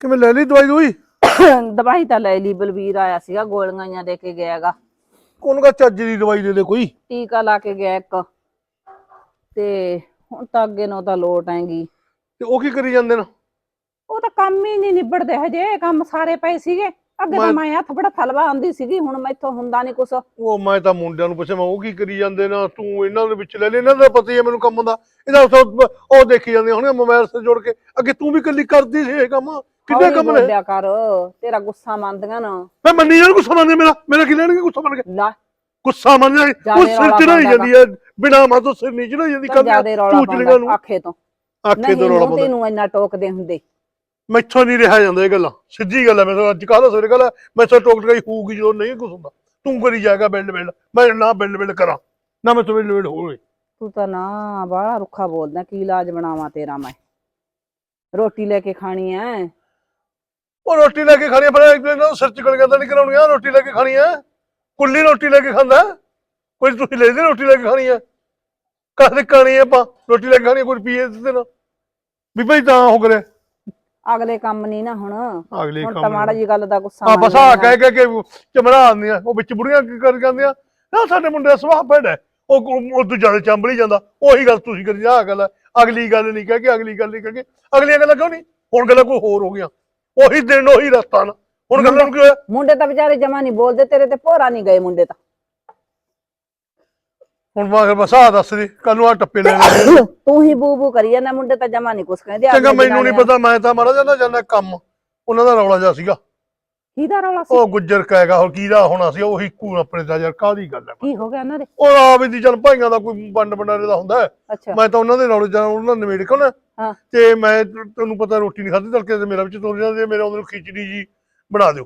ਕਿਵੇਂ ਲੈ ਲਈ ਦਵਾਈ ਦੋਈ? ਦਵਾਈ ਤਾਂ ਲੈ ਲਈ ਬਲਵੀਰ ਆਇਆ ਸੀਗਾ ਗੋਲੀਆਂ ਜਾਂ ਦੇ ਕੇ ਗਿਆਗਾ ਕੋਣ ਕਾ ਚੱਜ ਦੀ ਦਵਾਈ ਦੇ ਦੇ ਕੋਈ? ਟੀਕਾ ਲਾ ਕੇ ਗਿਆ ਇੱਕ। ਤੇ ਹੁਣ ਤਾਂ ਅੱਗੇ ਨੂੰ ਤਾਂ ਲੋਟ ਆਏਗੀ। ਤੇ ਉਹ ਕੀ ਕਰੀ ਜਾਂਦੇ ਨੇ? ਉਹ ਤਾਂ ਕੰਮ ਹੀ ਨਹੀਂ ਨਿਬੜਦੇ ਹਜੇ ਕੰਮ ਸਾਰੇ ਪਏ ਸੀਗੇ। ਅੱਗੇ ਤਾਂ ਮੈਂ- ਹੱਥ ਬੜਾ ਥਲਵਾ ਆਂਦੀ ਸੀਗੀ ਹੁਣ ਮੈਥੋਂ ਹੁੰਦਾ ਨਹੀਂ ਕੁਛ। ਉਹ ਮੈਂ ਤਾਂ ਮੁੰਡਿਆਂ ਨੂੰ ਪੁੱਛਿਆ ਮੈਂ ਉਹ ਕੀ ਕਰੀ ਜਾਂਦੇ ਨਾ? ਤੂੰ ਇਹਨਾਂ ਦੇ ਵਿੱਚ ਲੈ ਲੈ ਇਹਨਾਂ ਦਾ ਪਤਾ ਹੀ ਹੈ ਮੈਨੂੰ ਕੰਮ ਦਾ। ਇਹਦਾ ਉਹ ਉਹ ਦੇਖੀ ਜਾਂਦੇ ਹੁਣ ਮੋਬਾਈਲ ਸੇ ਜੋੜ ਕੇ। ਅੱਗੇ ਤੂੰ ਵੀ ਕੱਲੀ ਕਰਦੀ ਸੀ ਇਹ ਕੰਮ। ਕਿੰਨੇ ਕੰਮ ਨੇ ਬੋਲਿਆ ਕਰ ਤੇਰਾ ਗੁੱਸਾ ਮੰਨਦੀਆਂ ਨਾ। ਮੈਂ ਮੰਨੀ ਜਾਣ ਗੁੱਸਾ ਮੰਨਦੇ ਮੇਰਾ ਮੇਰਾ ਕੀ ਲੈਣਗੇ ਗੁੱਸਾ ਮੰਨ ਕੇ? ਲਾ। ਗੁੱਸਾ ਮੰਨ ਜਾ ਉਹ ਸਿਰ ਚੜਾਈ ਜਾਂਦੀ ਹੈ ਬਿਨਾ ਮਾ ਤੋਂ ਸਿਰ ਨਹੀਂ ਚੜਾਈ ਜਾਂਦੀ ਰੌਲਾ ਚੂਚਲੀਆਂ ਨੂੰ। ਆਖੇ ਤੋਂ। ਆਖੇ ਤੋਂ ਰੌਲਾ ਪਾਉਂਦਾ। ਤੈਨੂੰ ਇੰਨਾ ਟੋਕਦੇ ਹੁੰਦੇ। ਮੈਥੋਂ ਨਹੀਂ ਰਿਹਾ ਜਾਂਦਾ ਇਹ ਗੱਲਾਂ। ਸਿੱਧੀ ਗੱਲ ਹੈ ਮੈਂ ਅੱਜ ਕਾਹਦਾ ਸਵੇਰੇ ਗੱਲ ਹੈ ਮੈਥੋਂ ਟੋਕ ਟਕਾਈ ਹੋਊਗੀ ਜਦੋਂ ਨਹੀਂ ਹੁੰਦਾ। ਤੂੰ ਕਰੀ ਜਾਏਗਾ ਬਿਲਡ ਬਿਲਡ ਮੈਂ ਨਾ ਬਿਲਡ ਬਿਲਡ ਕਰਾਂ। ਨਾ ਮੈਂ ਤੋਂ ਬਿਲਡ ਬਿਲਡ ਹੋਵੇ। ਤੂੰ ਤਾਂ ਨਾ ਬਾਹਲਾ ਰੁੱਖਾ ਬੋਲਦਾ ਕੀ ਇਲਾਜ ਬਣਾਵਾਂ ਤੇਰਾ ਮੈਂ। ਰੋਟੀ ਲੈ ਕੇ ਖਾਣੀ ਐ ਉਹ ਰੋਟੀ ਲੈ ਕੇ ਖਾਣੀ ਆ, ਪਰ ਇੱਕ ਦਿਨ ਉਹ ਸਿਰ ਚ ਗਲੀਆਂ ਤਾਂ ਨਹੀਂ ਕਰਾਉਣੀਆਂ ਰੋਟੀ ਲੈ ਕੇ ਖਾਣੀ ਹੈ ਕੁੱਲੀ ਰੋਟੀ ਲੈ ਕੇ ਖਾਂਦਾ? ਕੋਈ ਤੁਸੀਂ ਲੈ ਦੇ ਰੋਟੀ ਲੈ ਕੇ ਖਾਣੀ ਹੈ ਕਾਹਦੇ ਖਾਣੀ ਹੈ ਆਪਾਂ ਰੋਟੀ ਲੈ ਕੇ ਖਾਣੀ ਕੋਈ ਪੀਏ ਦੇ ਨਾ ਵੀ ਭਾਈ ਤਾਂ ਹੋ ਕਰੇ। ਅਗਲੇ ਕੰਮ ਨਹੀਂ ਨਾ ਹੁਣ। ਅਗਲੀ ਹੁਣ ਕੰਮ ਤਾਂ ਮਾੜਾ ਜੀ ਗੱਲ ਦਾ ਗੁੱਸਾ ਆ ਬਸ ਆ। ਕਹਿ ਕਹਿ ਕੇ ਚਮੜਾ ਆਉਂਦੀਆਂ ਉਹ ਵਿੱਚ ਬੁੜੀਆਂ ਕੀ ਕਰ ਜਾਂਦੀਆਂ। ਨਾ ਸਾਡੇ ਮੁੰਡੇ ਦਾ ਸੁਭਾਅ ਭੈੜਾ ਹੈ। ਉਹ ਉਹ ਤੋਂ ਜ਼ਿਆਦਾ ਚੰਬਲੀ ਜਾਂਦਾ। ਉਹੀ ਗੱਲ ਤੁਸੀਂ ਕਰੀ ਆ ਗੱਲ ਹੈ। ਅਗਲੀ ਗੱਲ ਨਹੀਂ ਕਹਿ ਕੇ ਅਗਲੀ ਗੱਲ ਨਹੀਂ ਕਹਿ ਕੇ। ਅਗਲੀਆਂ ਗੱਲਾਂ ਕਿਉਂ ਨਹੀਂ? ਹੁਣ ਗੱਲਾਂ ਕੋਈ ਹੋਰ ਹੋ ਗਈਆਂ। ਉਹੀ ਦਿਨ ਉਹੀ ਰਸਤਾ ਨਾ। ਹੁਣ ਗੱਲਾਂ ਨੂੰ ਕੀ ਹੋਇਆ? ਮੁੰਡੇ ਤਾਂ ਵਿਚਾਰੇ ਜਮਾ ਨਹੀਂ ਬੋਲਦੇ ਤੇਰੇ ਤੇ ਭੋਰਾ ਨਹੀਂ ਗਏ ਮੁੰਡੇ ਤਾਂ। ਹੁਣ ਮੈਂ ਬਸ ਆ ਦੱਸ ਦੀ ਕੱਲ ਨੂੰ ਆ ਟੱਪੇ ਲੈਣੇ। ਤੂੰ ਹੀ ਬੂ ਬੂ ਕਰੀ ਜਾਂਦਾ ਮੁੰਡੇ ਤਾਂ ਜਮਾ ਨਹੀਂ ਕੁਛ ਕਹਿੰਦੇ ਚੰਗਾ ਮੈਨੂੰ ਨਹੀਂ ਪਤਾ ਮੈਂ ਤਾਂ ਮਾਰਾ ਜਾਂਦਾ ਜਾਂਦਾ ਕੰਮ। ਉਹਨਾਂ ਦਾ ਰੌਲਾ ਜਿਹਾ ਸੀਗਾ। ਕਿਹਦਾ ਰੌਲਾ ਸੀ? ਉਹ ਗੁੱਜਰ ਕਹੇਗਾ ਹੋਰ ਕਿਹਦਾ ਹੋਣਾ ਸੀ ਉਹ ਇੱਕੂ ਆਪਣੇ ਦਾ ਯਾਰ ਕਾਹਦੀ ਗੱਲ ਹੈ ਕੀ ਹੋ ਗਿਆ ਉਹਨਾਂ ਦੇ? ਉਹ ਆਪ ਦੀ ਚੱਲ ਭਾਈਆਂ ਦਾ ਕੋਈ ਵੰਡ ਵੰਡਾਰੇ ਦਾ ਹੁੰਦਾ। ਹੈ ਅੱਛਾ। ਮੈਂ ਤਾਂ ਉਹਨਾਂ ਦੇ ਰੌਲੇ ਜਾਂ ਉਹਨਾਂ ਨੇ ਨਿਬੇੜ ਕੇ ਨਾ ਹਾਂ। ਤੇ ਮੈਂ ਤ- ਪਤਾ ਰੋਟੀ ਨਹੀਂ ਖਾਧੀ ਤੜਕੇ ਤੇ ਮੇਰਾ ਵਿੱਚ ਤੁਰ ਜਾਂਦੇ ਮੇਰੇ ਉਹਨਾਂ ਨੂੰ ਖਿਚੜੀ ਜੀ ਬਣਾ ਦਿਓ।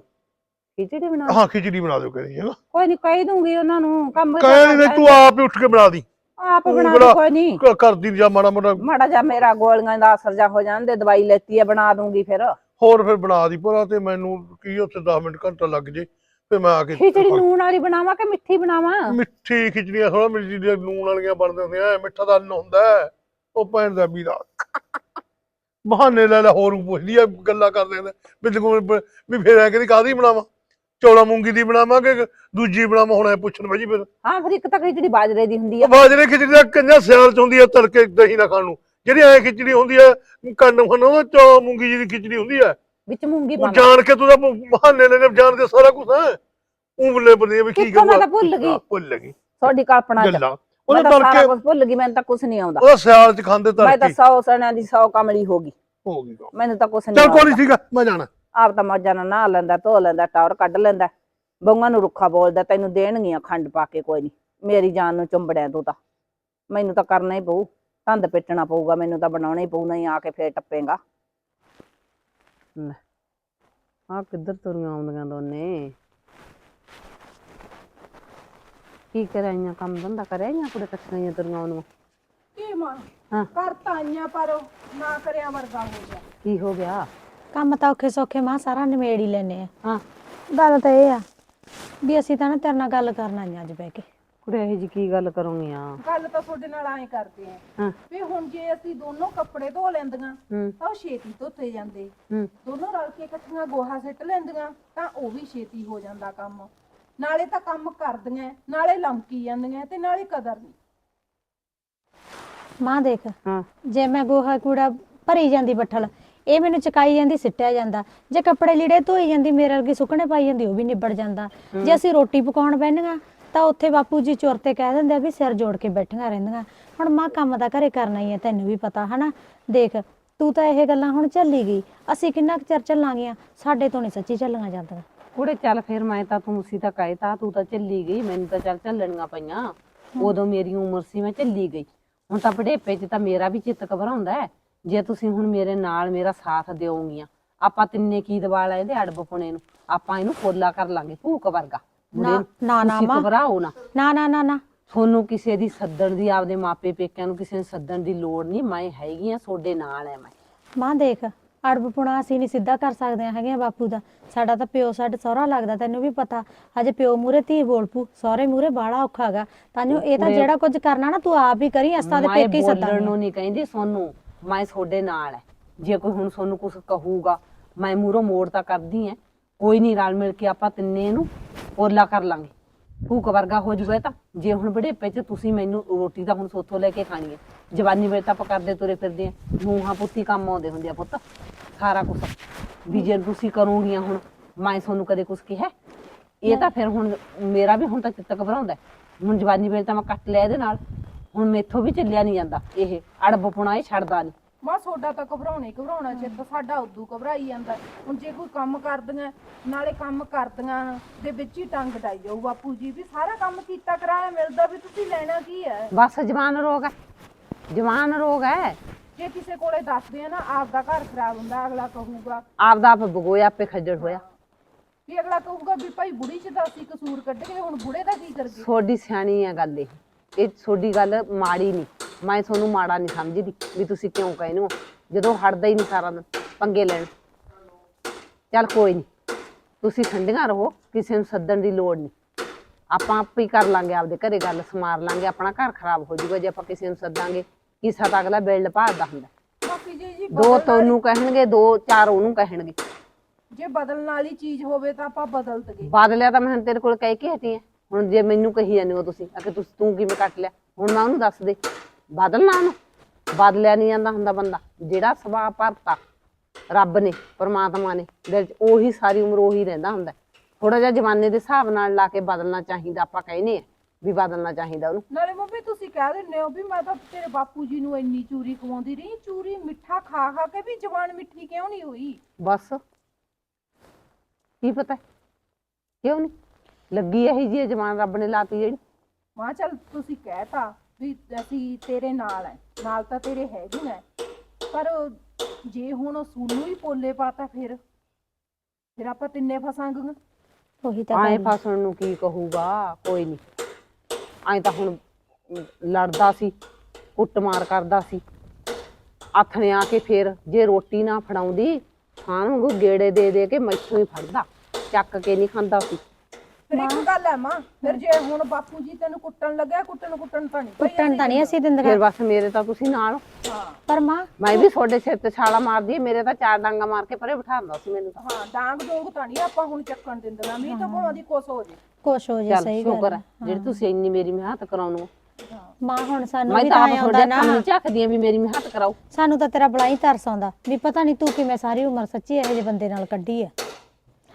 ਖਿਚੜੀ ਬਣਾ ਹਾਂ ਖਿਚੜੀ ਬਣਾ ਦਿਓ ਕਹਿੰਦੀ ਹੈਗਾ। ਕੋਈ ਨਹੀਂ ਕਹਿ ਦੂੰਗੀ ਉਹਨਾਂ ਨੂੰ ਕੰਮ ਤਾਂ ਕਹਿੰਦੀ ਨਹੀਂ ਤੂੰ ਆਪ ਹੀ ਉੱਠ ਕੇ ਬਣਾ ਦੀ। ਆਪ ਤੂੰ ਬਣਾ ਬਣਾ- ਦੇ ਕੋਈ ਨਹੀਂ ਕਰਦੀ ਜਾਂ ਮਾੜਾ ਮੋਟਾ ਮਾੜਾ ਜਾ ਮੇਰਾ ਗੋਲੀਆਂ ਦਾ ਅਸਰ ਜਾ ਹੋ ਜਾਂਦੇ ਦਵਾਈ ਲੈਤੀ ਹੈ ਬਣਾ ਦੂੰਗੀ ਫਿਰ। ਹੋਰ ਫਿਰ ਬਣਾ ਦੀ ਭਰਾ ਤੇ ਮੈਨੂੰ ਕੀ ਉੱਥੇ 10 ਮਿੰਟ ਘੰਟਾ ਲੱਗ ਜੇ ਫਿਰ ਮੈਂ ਆ ਕੇ ਖਿਚੜੀ ਨੂਣ ਵਾਲੀ ਬਣਾਵਾਂ ਕਿ ਮਿੱਠੀ ਬਣਾਵਾਂ? ਮਿੱਠੀ ਖਿਚੜੀਆਂ ਥੋੜਾ ਮਿਰਚੀ ਦੀਆਂ ਨੂਣ ਵਾਲੀਆਂ ਬਣਦੇ ਹੁੰਦੇ ਆ ਮਿੱਠਾ ਤਾਂ ਅੰਨ ਹੁੰਦਾ। ਉਹ ਭੈਣ ਦਾ ਵੀਰਾ ਬਹਾਨੇ ਲੈ ਲੈ ਹੋਰ ਪੁੱਛਦੀ ਆ ਗੱਲਾਂ ਕਰਦੇ ਨੇ ਵੀ ਬ- ਵੀ ਫੇਰ ਐ ਕਹਿੰਦੀ ਕਾਦੀ ਬਣਾਵਾਂ? ਚੌਲਾ ਮੂੰਗੀ ਦੀ ਬਣਾਵਾਂ ਕਿ ਦੂਜੀ ਬਣਾਵਾਂ ਹੁਣ ਐ ਪੁੱਛਣ ਭਾਜੀ ਫਿਰ। ਹਾਂ ਫਿਰ ਇੱਕ ਤਾਂ ਖਿਚੜੀ ਬਾਜਰੇ ਦੀ ਹੁੰਦੀ ਆ। ਬਾਜਰੇ ਖਿਚੜੀ ਦਾ ਕੰਨਾ ਸਿਆਲ ਚ ਹੁੰਦੀ ਆ ਤੜਕੇ ਦਹੀਂ ਨਾ ਖਾਣ ਨੂੰ। ਜਿਹੜੀ ਐ ਖਿਚੜੀ ਹੁੰਦੀ ਆ ਕੰਨ ਖਾਣ ਉਹ ਚੌ ਮੂੰਗੀ ਜੀ ਦੀ ਖਿਚੜੀ ਹੁੰਦੀ ਆ ਵਿੱਚ ਮੂੰਗੀ ਉਹ ਪਾਵਾਂ ਜਾਣ ਕੇ ਤੂੰ ਤਾਂ ਬਹਾਨੇ ਲੈ ਲੈ ਜਾਣ ਕੇ ਸਾਰਾ ਕੁਝ ਹੈ। ਉਹ ਬੱਲੇ ਬੱਲੇ ਵੀ ਕੀ ਕਿੱਥੋਂ ਮੈਂ ਕਹੂਗਾ ਤਾਂ ਭੁੱਲ ਗਈ। ਹਾਂ, ਭੁੱਲ ਗਈ। ਤੁਹਾਡੀ ਕਲਪਨਾ ਚ। ਗੱਲਾਂ। ਮੈਂ ਉਹਦਾ ਤਾਂ ਸਾਰਾ ਤੜਕੇ ਕੁਝ ਭੁੱਲ ਗਈ ਮੈਨੂੰ ਤਾਂ ਕੁਝ ਨਹੀਂ ਆਉਂਦਾ। ਉਹਦਾ ਸਿਆਲ ਚ ਖਾਂਦੇ ਮੈਂ ਤਾਂ ਤੜਕੇ। 100 ਸਣਿਆਂ ਦੀ 100 ਕਮਲੀ ਹੋ ਗਈ। ਹੋ ਗਈ ਗੱਲ। ਮੈਨੂੰ ਤਾਂ ਕੁਝ ਨਹੀਂ ਚੱਲ ਕੋਈ ਆਉਂਦਾ। ਨਹੀਂ ਠੀਕ ਆ ਮੈਂ ਜਾਣਾ। ਆਪ ਤਾਂ ਮੌਜਾਂ ਨਾਲ ਨਹਾ ਲੈਂਦਾ ਧੋ ਲੈਂਦਾ ਟੌਰ ਕੱਢ ਲੈਂਦਾ। ਬੰਗਾਂ ਨੂੰ ਰੁੱਖਾ ਬੋਲਦਾ ਤੈਨੂੰ ਦੇਣਗੀਆਂ ਖੰਡ ਪਾ ਕੇ ਕੋਈ ਨਹੀਂ ਮੇਰੀ ਜਾਨ ਨੂੰ ਚੁੰਬੜਿਆ ਤੂੰ ਤਾਂ। ਮੈਨੂੰ ਤਾਂ ਕਰਨਾ ਹੀ ਪਊ। ਧੰਦ ਪਿੱਟਣਾ ਪਊਗਾ ਮੈਨੂੰ ਤਾਂ ਬਣਾਉਣਾ ਹੀ ਪਊ ਨਹੀਂ ਆ ਕੇ ਫੇਰ ਟੱਪੇਗਾ। ਆ ਕਿੱਧਰ ਤੁਰੀਆਂ ਆਉਂਦੀਆਂ ਦੋਨੇ? ਕੀ ਕਰਾਈਆਂ ਕੰਮ ਧੰਦਾ ਕਰਾਈਆਂ ਕੁੜੇ ਕੱਟੀਆਂ ਤੁਰੀਆਂ ਆਉਂਦੀਆਂ ਕੀ ਮਾਂ? ਹਾਂ। ਕਰ ਤਾਈਆਂ ਪਰ ਨਾ ਕਰਿਆ ਵਰਗਾ ਹੋ ਗਿਆ। ਕੀ ਹੋ ਗਿਆ? ਕੰਮ ਤਾਂ ਔਖੇ ਸੌਖੇ ਮਾਂ ਸਾਰਾ ਨਿਮੇੜ ਹੀ ਲੈਨੇ ਆ। ਹਾਂ। ਗੱਲ ਤਾਂ ਇਹ ਆ ਵੀ ਅਸੀਂ ਤਾਂ ਨਾ ਤੇਰੇ ਨਾਲ ਗੱਲ ਕਰਨ ਆਈਆਂ ਅੱਜ ਬਹਿ ਕੇ। ਕੁੜੇ ਇਹ ਜੀ ਕੀ ਗੱਲ ਕਰੋਗੀਆਂ ਗੱਲ ਤਾਂ ਤੁਹਾਡੇ ਨਾਲ ਐਂ ਕਰਦੇ ਆ। ਹਾਂ। ਵੀ ਹੁਣ ਜੇ ਅਸੀਂ ਦੋਨੋਂ ਕੱਪੜੇ ਧੋ ਲੈਂਦੀਆਂ ਹੂੰ। ਤਾਂ ਉਹ ਛੇਤੀ ਧੋਤੇ ਜਾਂਦੇ। ਹੂੰ। ਦੋਨੋਂ ਰਲ ਕੇ ਇਕੱਠੀਆਂ ਗੋਹਾ ਸਿੱਟ ਲੈਂਦੀਆਂ ਤਾਂ ਉਹ ਵੀ ਛੇਤੀ ਹੋ ਜਾਂਦਾ ਕੰਮ। ਨਾਲੇ ਤਾਂ ਕੰਮ ਕਰਦੀਆਂ ਨਾਲੇ ਲੰਕੀ ਜਾਂਦੀਆਂ ਤੇ ਨਾਲੇ ਕਦਰ ਨਹੀਂ। ਮਾਂ ਦੇਖ ਹਾਂ। ਜੇ ਮੈਂ ਗੋਹਾ ਕੂੜਾ ਭਰੀ ਜਾਂਦੀ ਬੱਠਲ ਇਹ ਮੈਨੂੰ ਚਕਾਈ ਜਾਂਦੀ ਸਿੱਟਿਆ ਜਾਂਦਾ। ਜੇ ਕੱਪੜੇ ਲੀੜੇ ਧੋਈ ਜਾਂਦੀ ਮੇਰੇ ਵਰਗੀ ਸੁੱਕਣੇ ਪਾਈ ਜਾਂਦੀ ਉਹ ਵੀ ਨਿਬੜ ਜਾਂਦਾ। ਜੇ ਅਸੀਂ ਰੋਟੀ ਪਕਾਉਣ ਬਹਿੰਦੀਆਂ ਤਾਂ ਉੱਥੇ ਬਾਪੂ ਜੀ ਚੁਰ ਤੇ ਕਹਿ ਦਿੰਦੇ ਆ ਵੀ ਸਿਰ ਜੋੜ ਕੇ ਬੈਠੀਆਂ ਰਹਿੰਦੀਆਂ। ਹੁਣ ਮਾਂ ਕੰਮ ਤਾਂ ਘਰੇ ਕਰਨਾ ਹੀ ਹੈ ਤੈਨੂੰ ਵੀ ਪਤਾ, ਹਨਾ? ਦੇਖ, ਤੂੰ ਤਾਂ ਇਹ ਗੱਲਾਂ ਹੁਣ ਚੱਲੀ ਗਈ। ਅਸੀਂ ਕਿੰਨਾ ਕੁ ਚਿਰ ਚੱਲਾਂਗੀਆਂ ਸਾਡੇ ਤੋਂ ਨਹੀਂ ਸੱਚੀ ਚੱਲੀਆਂ ਜਾਂਦੀਆਂ। ਕੁੜੇ, ਚੱਲ ਫਿਰ ਮੈਂ ਤਾਂ ਤੂੰ ਸੀ ਤਾਂ ਕਹਿਤਾ ਤੂੰ, ਤਾਂ ਚੱਲੀ ਗਈ, ਮੈਨੂੰ ਤਾਂ ਚੱਲ ਚੱਲਣੀਆਂ ਪਈਆਂ। ਉਦੋਂ ਮੇਰੀ ਉਮਰ ਸੀ, ਮੈਂ ਚੱਲੀ ਗਈ। ਹੁਣ ਤਾਂ ਬੜੇਪੇ 'ਚ ਤਾਂ ਮੇਰਾ ਵੀ ਚਿੱਤ ਘਬਰਾਉਂਦਾ ਹੈ। ਜੇ ਤੁਸੀਂ ਹੁਣ ਮੇਰੇ ਨਾਲ ਮੇਰਾ ਸਾਥ ਦਿਓਗੀਆਂ, ਆਪਾਂ ਤਿੰਨੇ ਕੀ ਦਵਾ ਲੈ ਇਹਦੇ ਅੜਬ ਪੁਣੇ ਨੂੰ? ਆਪਾਂ ਇਹਨੂੰ ਪੋਲਾ ਕਰ ਲਾਂਗੇ, ਭੂਕ ਵਰਗਾ। ਨਾ ਨੂੰ। ਨਾ ਮਾਂ। ਘਬਰਾਓ ਨਾ। ਨਾ ਨਾ ਨਾ ਨਾ। ਤੁਹਾਨੂੰ ਕਿਸੇ ਦੀ ਸੱਦਣ ਦੀ ਆਪਦੇ ਮਾਪੇ ਪੇਕਿਆਂ ਨੂੰ ਕਿਸੇ ਨੂੰ ਸੱਦਣ ਦੀ ਲੋੜ ਨਹੀਂ। ਮੈਂ ਹੈਗੀ ਆ ਤੁਹਾਡੇ ਨਾਲ ਐ ਮੈਂ। ਮਾਂ ਦੇਖ ਅੜਬ ਪੁਣਾ ਅਸੀਂ ਨਹੀਂ ਸਿੱਧਾ ਕਰ ਸਕਦੇ ਹੈਗੇ ਆ ਬਾਪੂ ਦਾ। ਸਾਡਾ ਤਾਂ ਪਿਓ ਸਾਡਾ ਸਹੁਰਾ ਲੱਗਦਾ ਤੈਨੂੰ ਵੀ ਪਤਾ। ਹਜੇ ਪਿਓ ਮੂਰੇ ਧੀ ਬੋਲ ਪੂ ਸਹੁਰੇ ਮੂਰੇ ਬਾਲਾ ਔਖਾ ਹੈਗਾ। ਤਾਨੂੰ ਇਹ ਤਾਂ ਜਿਹੜਾ ਕੁਝ ਕਰਨਾ ਨਾ ਤੂੰ ਆਪ ਹੀ ਕਰੀ ਅਸਾਂ ਦੇ ਮੈਂ ਪੇਕੇ ਹੀ ਬੋਲਣ ਸੱਦਾਂਗੇ ਨੂੰ ਨਹੀਂ ਕਹਿੰਦੀ ਸੋਨੂੰ। ਮੈਂ ਤੁਹਾਡੇ ਨਾਲ ਐ। ਜੇ ਕੋਈ ਹੁਣ ਸੋਨੂੰ ਕੁਝ ਕਹੂਗਾ ਮੈਂ ਮੂਰੋਂ ਮੋੜ ਤਾਂ ਕਰਦੀ ਐ। ਕੋਈ ਨਹੀਂ ਰਲ ਮਿਲ ਕੇ ਆਪਾਂ ਤਿੰਨੇ ਨੂੰ ਓਲਾ ਕਰ ਲਾਂਗੇ। ਭੂਕ ਵਰਗਾ ਹੋ ਜੂਗਾ ਤਾਂ। ਜੇ ਹੁਣ ਬੜੇਪੇ ਚ ਤੁਸੀਂ ਮੈਨੂੰ ਰੋਟੀ ਤਾਂ ਹੁਣ ਸੋਥੋਂ ਲੈ ਕੇ ਖਾਣੀ ਹੈ। ਜਵਾਨੀ ਵੇਲੇ ਤਾਂ ਆਪਾਂ ਕਰਦੇ ਤੁਰੇ ਫਿਰਦੇ ਆ ਨੂੰਹਾਂ ਪੁੱਤੀ ਕੰਮ ਆਉਂਦੇ ਹੁੰਦੇ ਆ ਪੁੱਤ। ਸਾਰਾ ਕੁਝ ਵੀ ਜੇ ਤੁਸੀਂ ਕਰੋਗੀਆਂ ਹੁਣ, ਮੈਂ ਤੁਹਾਨੂੰ ਕਦੇ ਕੁਝ ਕਿਹਾ? ਇਹ ਤਾਂ ਫਿਰ ਹੁਣ ਮੇਰਾ ਵੀ ਹੁਣ ਤਾਂ ਚਿੱਤ ਘਬਰਾਉਂਦਾ ਹੁਣ ਜਵਾਨੀ ਵੇਲੇ ਤਾਂ ਮੈਂ ਕੱਟ ਲਿਆ ਇਹਦੇ ਨਾਲ। ਹੁਣ ਮੇਥੋਂ ਵੀ ਚੱਲਿਆ ਨਹੀਂ ਜਾਂਦਾ। ਇਹ ਅੜਬ ਪੁਣਾ ਇਹ ਛੱਡਦਾ ਨਹੀਂ। ਮਾਂ ਸੋਡਾ ਤਾਂ ਘਬਰਾਉਣੇ ਘਬਰਾਉਣਾ ਚਿੱਤ ਸਾਡਾ ਉਦੋਂ ਘਬਰਾਈ ਜਾਂਦਾ। ਹੁਣ ਜੇ ਕੋਈ ਕੰਮ ਕਰਦੀਆਂ ਨਾਲੇ ਕੰਮ ਕਰਦੀਆਂ ਦੇ ਵਿੱਚ ਹੀ ਟੰਗ ਡਾਈ ਜਾਊ ਬਾਪੂ ਜੀ ਵੀ ਸਾਰਾ ਕੰਮ ਕੀਤਾ ਕਰਾਇਆ ਮਿਲਦਾ ਵੀ ਤੁਸੀਂ ਲੈਣਾ ਕੀ ਹੈ? ਬਸ ਜਵਾਨ ਰੋਗ ਹੈ। ਜਵਾਨ ਰੋਗ ਹੈ। ਜੇ ਕਿਸੇ ਕੋਲੇ ਦੱਸਦੇ ਆ ਨਾ ਆਪ ਦਾ ਘਰ ਖਰਾਬ ਹੁੰਦਾ ਅਗਲਾ ਕਹੂਗਾ। ਆਪਦਾ ਆਪ ਬਗੋਇਆ ਆਪੇ ਖੱਜਲ ਹੋਇਆ। ਵੀ ਅਗਲਾ ਕਹੂਗਾ ਵੀ ਭਾਈ ਬੁੜੀ ਚ ਤਾਂ ਅਸੀਂ ਕਸੂਰ ਕੱਢ ਕੇ ਹੁਣ ਬੁੜੇ ਦਾ ਕੀ ਕਰਗੇ? ਤੁਹਾਡੀ ਸਿਆਣੀ ਹੈ ਗੱਲ ਇਹ। ਇਹ ਤੁਹਾਡੀ ਗੱਲ ਮਾੜੀ ਨਹੀਂ। ਮੈਂ ਤੁਹਾਨੂੰ ਮਾੜਾ ਨਹੀਂ ਸਮਝਦੀ ਵੀ ਤੁਸੀਂ ਕਿਉਂ ਕਹਿੰਦੇ ਹੋ। ਜਦੋਂ ਹਟਦਾ ਹੀ ਨਹੀਂ ਸਾਰਾ ਦਿਨ ਪੰਗੇ ਲੈਣ। ਚੱਲ ਕੋਈ ਨਹੀਂ ਤੁਸੀਂ ਠੰਡੀਆਂ ਰਹੋ ਕਿਸੇ ਨੂੰ ਸੱਦਣ ਦੀ ਲੋੜ ਨਹੀਂ। ਆਪਾਂ ਆਪੇ ਹੀ ਕਰ ਲਾਂਗੇ ਆਪਦੇ ਘਰੇ ਗੱਲ ਸਮਾਰ ਲਾਂਗੇ ਆਪਣਾ ਘਰ ਖਰਾਬ ਹੋ ਜਾਊਗਾ ਜੇ ਆਪਾਂ ਕਿਸੇ ਨੂੰ ਸੱਦਾਂਗੇ। ਕਿਸਾ ਤਾਂ ਅਗਲਾ ਬਿਲਡ ਭਾਲਦਾ ਹੁੰਦਾ। ਬਾਕੀ ਜੀ ਜੀ ਦੋ ਤੁਹਾਨੂੰ ਕਹਿਣਗੇ ਦੋ ਚਾਰ ਉਹਨੂੰ ਕਹਿਣਗੇ। ਜੇ ਬਦਲਣ ਵਾਲੀ ਚੀਜ਼ ਹੋਵੇ ਤਾਂ ਆਪਾਂ ਬਦਲ ਦਗੇ ਬਾਦਲਿਆ ਤਾਂ ਮੈਂ ਹੁਣ ਤੇਰੇ ਕੋਲ ਕਹਿ ਕੇ ਹਟੀ ਆ ਹੁਣ ਜੇ ਮੈਨੂੰ ਕਹੀ ਜਾਂਦੇ ਹੋ ਤੁਸੀਂ ਅਕੇ ਤੁਸੀਂ ਤੂੰ ਕਿਵੇਂ ਕੱਟ ਲਿਆ? ਹੁਣ ਮੈਂ ਉਹਨੂੰ ਦੱਸ ਦੇ। ਬਦਲਣਾ ਉਹਨੂੰ। ਬਦਲਿਆ ਨਹੀਂ ਜਾਂਦਾ ਹੁੰਦਾ ਬੰਦਾ। ਜਿਹੜਾ ਸੁਭਾਅ ਭਰਤਾ ਰੱਬ ਨੇ ਪਰਮਾਤਮਾ ਨੇ ਦਿਲ 'ਚ ਉਹੀ ਸਾਰੀ ਉਮਰ ਉਹੀ ਰਹਿੰਦਾ ਹੁੰਦਾ। ਥੋੜਾ ਜਿਹਾ ਜਵਾਨੇ ਦੇ ਹਿਸਾਬ ਨਾਲ ਲਾ ਕੇ ਬਦਲਣਾ ਚਾਹੀਦਾ ਆਪਾਂ ਕਹਿੰਦੇ ਆ ਵੀ ਬਦਲਣਾ ਚਾਹੀਦਾ ਉਹਨੂੰ। ਨਾਲੇ ਮੰਮੀ ਤੁਸੀਂ ਕਹਿ ਦਿੰਦੇ ਹੋ ਵੀ ਮੈਂ ਤਾਂ ਤੇਰੇ ਬਾਪੂ ਜੀ ਨੂੰ ਇੰਨੀ ਚੂਰੀ ਖਵਾਉਂਦੀ ਰਹੀ ਚੂਰੀ ਮਿੱਠਾ ਖਾ ਖਾ ਕੇ ਵੀ ਜਵਾਨ ਮਿੱਠੀ ਕਿਉਂ ਨਹੀਂ ਹੋਈ? ਬਸ। ਕੀ ਪਤਾ? ਕਿਉਂ ਨਹੀਂ ਲੱਗੀ ਇਹੀ ਜੀ ਜਵਾਨ ਰੱਬ ਨੇ ਲਾਤੀ ਜਿਹੜੀ। ਮਾਂ ਚੱਲ ਤੁਸੀਂ ਕਹਿਤਾ। ਵੀ ਅਸੀਂ ਤੇਰੇ ਨਾਲ ਐ ਨਾਲ ਤਾਂ ਤੇਰੇ ਹੈਗੇ ਨੇ। ਪਰ ਜੇ ਹੁਣ ਉਹ ਸੂਨੂੰ ਹੀ ਪੋਲੇ ਪਾਤਾ ਫਿਰ ਫਿਰ ਆਪਾਂ ਤਿੰਨੇ ਫਸਾਂਗੇ ਉਹੀ ਤਾਂ ਆਏ ਗੱਲ ਆ। ਫਸਣ ਨੂੰ ਕੀ ਕਹੂਗਾ? ਕੋਈ ਨਹੀਂ ਐ ਤਾਂ ਹੁਣ ਲੜਦਾ ਸੀ ਕੁੱਟਮਾਰ ਕਰਦਾ ਸੀ। ਆਥਣੇ ਆ ਕੇ ਫੇਰ ਜੇ ਰੋਟੀ ਨਾ ਫੜਾਉਂਦੀ ਖਾਣ ਨੂੰ ਗੇੜੇ ਦੇ ਦੇ ਕੇ ਮੈਥੋਂ ਹੀ ਫੜਦਾ। ਚੱਕ ਕੇ ਨਹੀਂ ਖਾਂਦਾ ਸੀ। ਫਿਰ ਇੱਕ ਗੱਲ ਐ ਮਾਂ। ਫਿਰ ਜੇ ਹੁਣ ਬਾਪੂ ਜੀ ਤੈਨੂੰ ਕੁੱਟਣ ਲੱਗਿਆ ਕੁੱਟਣ ਕੁੱਟਣ ਤਾਂ ਨਹੀਂ ਭਾਈ ਕੁੱਟਣ ਤਾਂ ਨਹੀਂ ਅਸੀਂ ਦਿੰਦੇ ਫਿਰ ਬਸ ਮੇਰੇ ਤਾਂ ਤੁਸੀਂ ਨਾਲ। ਹੋ। ਹਾਂ ਪਰ ਮਾਂ ਮੈਂ ਵੀ ਤੁਹਾਡੇ ਸਿਰ ਤੇ ਛਾਲਾ ਮਾਰਦੀ ਮੇਰੇ ਤਾਂ ਚਾਰ ਡਾਂਗਾ ਮਾਰ ਕੇ ਪਰੇ ਬਿਠਾਉਂਦਾ ਸੀ ਮੈਨੂੰ ਤਾਂ। ਹਾਂ ਡਾਂਗ ਡੋਂਗ ਤਾਂ ਨਹੀਂ ਆਪਾਂ ਹੁਣ ਚੱਕਣ ਦਿੰਦੇ ਮੀਂਹ ਤਾਂ ਭਾਵਾਂ ਦੀ ਕੁਛ ਹੋ ਜੇ। ਕੁਛ ਹੋ ਜੇ ਚੱਲ ਸਹੀ ਸ਼ੁਕਰ ਗੱਲ ਹੈ ਜਿਹੜੀ ਤੁਸੀਂ ਇੰਨੀ ਮੇਰੀ ਮਿਹਨਤ ਕਰਾਉਣੋ ਮਾਂ ਹੁਣ ਸਾਨੂੰ ਮੈਂ ਵੀ ਤਾਂ ਤਾਂ ਆਪ ਆਇਆ ਤੁਹਾਡੇ ਹੁੰਦਾ ਨਾ। ਕੰਮ ਝੱਕਦੀ ਆਂ ਵੀ ਮੇਰੀ ਮਿਹਨਤ ਕਰਾਓ। ਸਾਨੂੰ ਤਾਂ ਤੇਰਾ ਬੜਾ ਹੀ ਤਰਸ ਆਉਂਦਾ। ਵੀ ਪਤਾ ਨਹੀਂ ਤੂੰ ਕਿਵੇਂ ਸਾਰੀ ਉਮਰ ਸੱਚੀ ਇਹੋ ਜਿਹੇ ਬੰਦੇ ਨਾਲ ਕੱਢੀ ਆ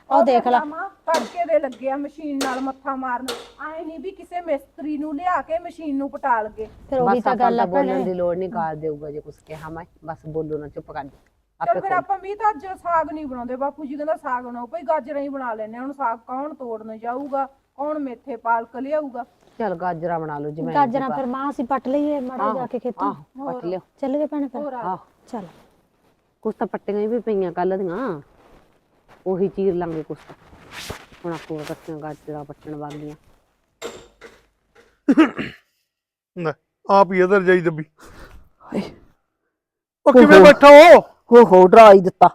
ਉਹ ਦੇਖ ਲੈ। ਤੜਕੇ ਦੇ ਲੱਗਿਆ ਮਸ਼ੀਨ ਨਾਲ ਮੱਥਾ ਮਾਰਨ। ਐ ਨਹੀਂ ਵੀ ਕਿਸੇ ਮਿਸਤਰੀ ਨੂੰ ਲਿਆ ਕੇ ਮਸ਼ੀਨ ਨੂੰ ਪਟਾ ਲਗੇ। ਫਿਰ ਉਹੀ ਬਸ ਤਾਂ ਗੱਲ ਆ ਬੋਲਣ ਭੈਣੇ। ਦੀ ਲੋੜ ਨਹੀਂ ਗਾਲ ਦੇਊਗਾ ਜੇ ਕੁਛ ਕਿਹਾ ਮੈਂ। ਬਸ ਬੋਲੋ ਨਾ ਚੁੱਪ ਕਰ ਜਾ ਚਲ ਆਪੇ ਫਿਰ ਆਪਾਂ ਮੀਂਹ ਤਾਂ ਅੱਜ ਸਾਗ ਨਹੀਂ ਬਣਾਉਂਦੇ। ਬਾਪੂ ਜੀ ਕਹਿੰਦਾ ਸਾਗ ਬਣਾਓ ਭਈ ਗਾਜਰਾਂ ਹੀ ਬਣਾ ਲੈਨੇ ਹੁਣ ਸਾਗ ਕੌਣ ਤੋੜਨ ਜਾਊਗਾ? ਕੌਣ ਮੇਥੇ ਪਾਲਕ ਲਿਆਊਗਾ? ਚੱਲ ਗਾਜਰਾਂ ਬਣਾ ਲਓ ਜਿਵੇਂ ਗਾਜਰਾਂ ਫਿਰ ਮਾਂ ਅਸੀਂ ਪੱਟ ਲਈਏ ਮਾੜਾ ਜਾ ਕੇ ਖੇਤੋਂ। ਆਹ ਪੱਟ ਲਿਓ। ਚੱਲ ਗਏ ਭੈਣੇ ਫਿਰ। ਆਹ। ਚੱਲ। ਕੁਛ ਤਾਂ ਪੱਟੀਆਂ ਵੀ ਪਈਆਂ ਕੱਲ ਦੀਆਂ। ਉਹੀ ਚੀਰ ਲਾਂਗੇ ਕੁਛ ਹੁਣ ਆਪੋ ਕੱਟੀਆਂ ਗਾਜਰਾਂ ਪੱਟਣ ਵਾਲੀਆਂ ਲੈ, ਆਪ ਹੀ ਇਧਰ ਜਾਈ ਦੱਬੀ। ਉਹ ਕਿਵੇਂ ਬੈਠਾ ਹੋ ਹੋ ਹੋ ਡਰਾ ਹੀ ਦਿੱਤਾ।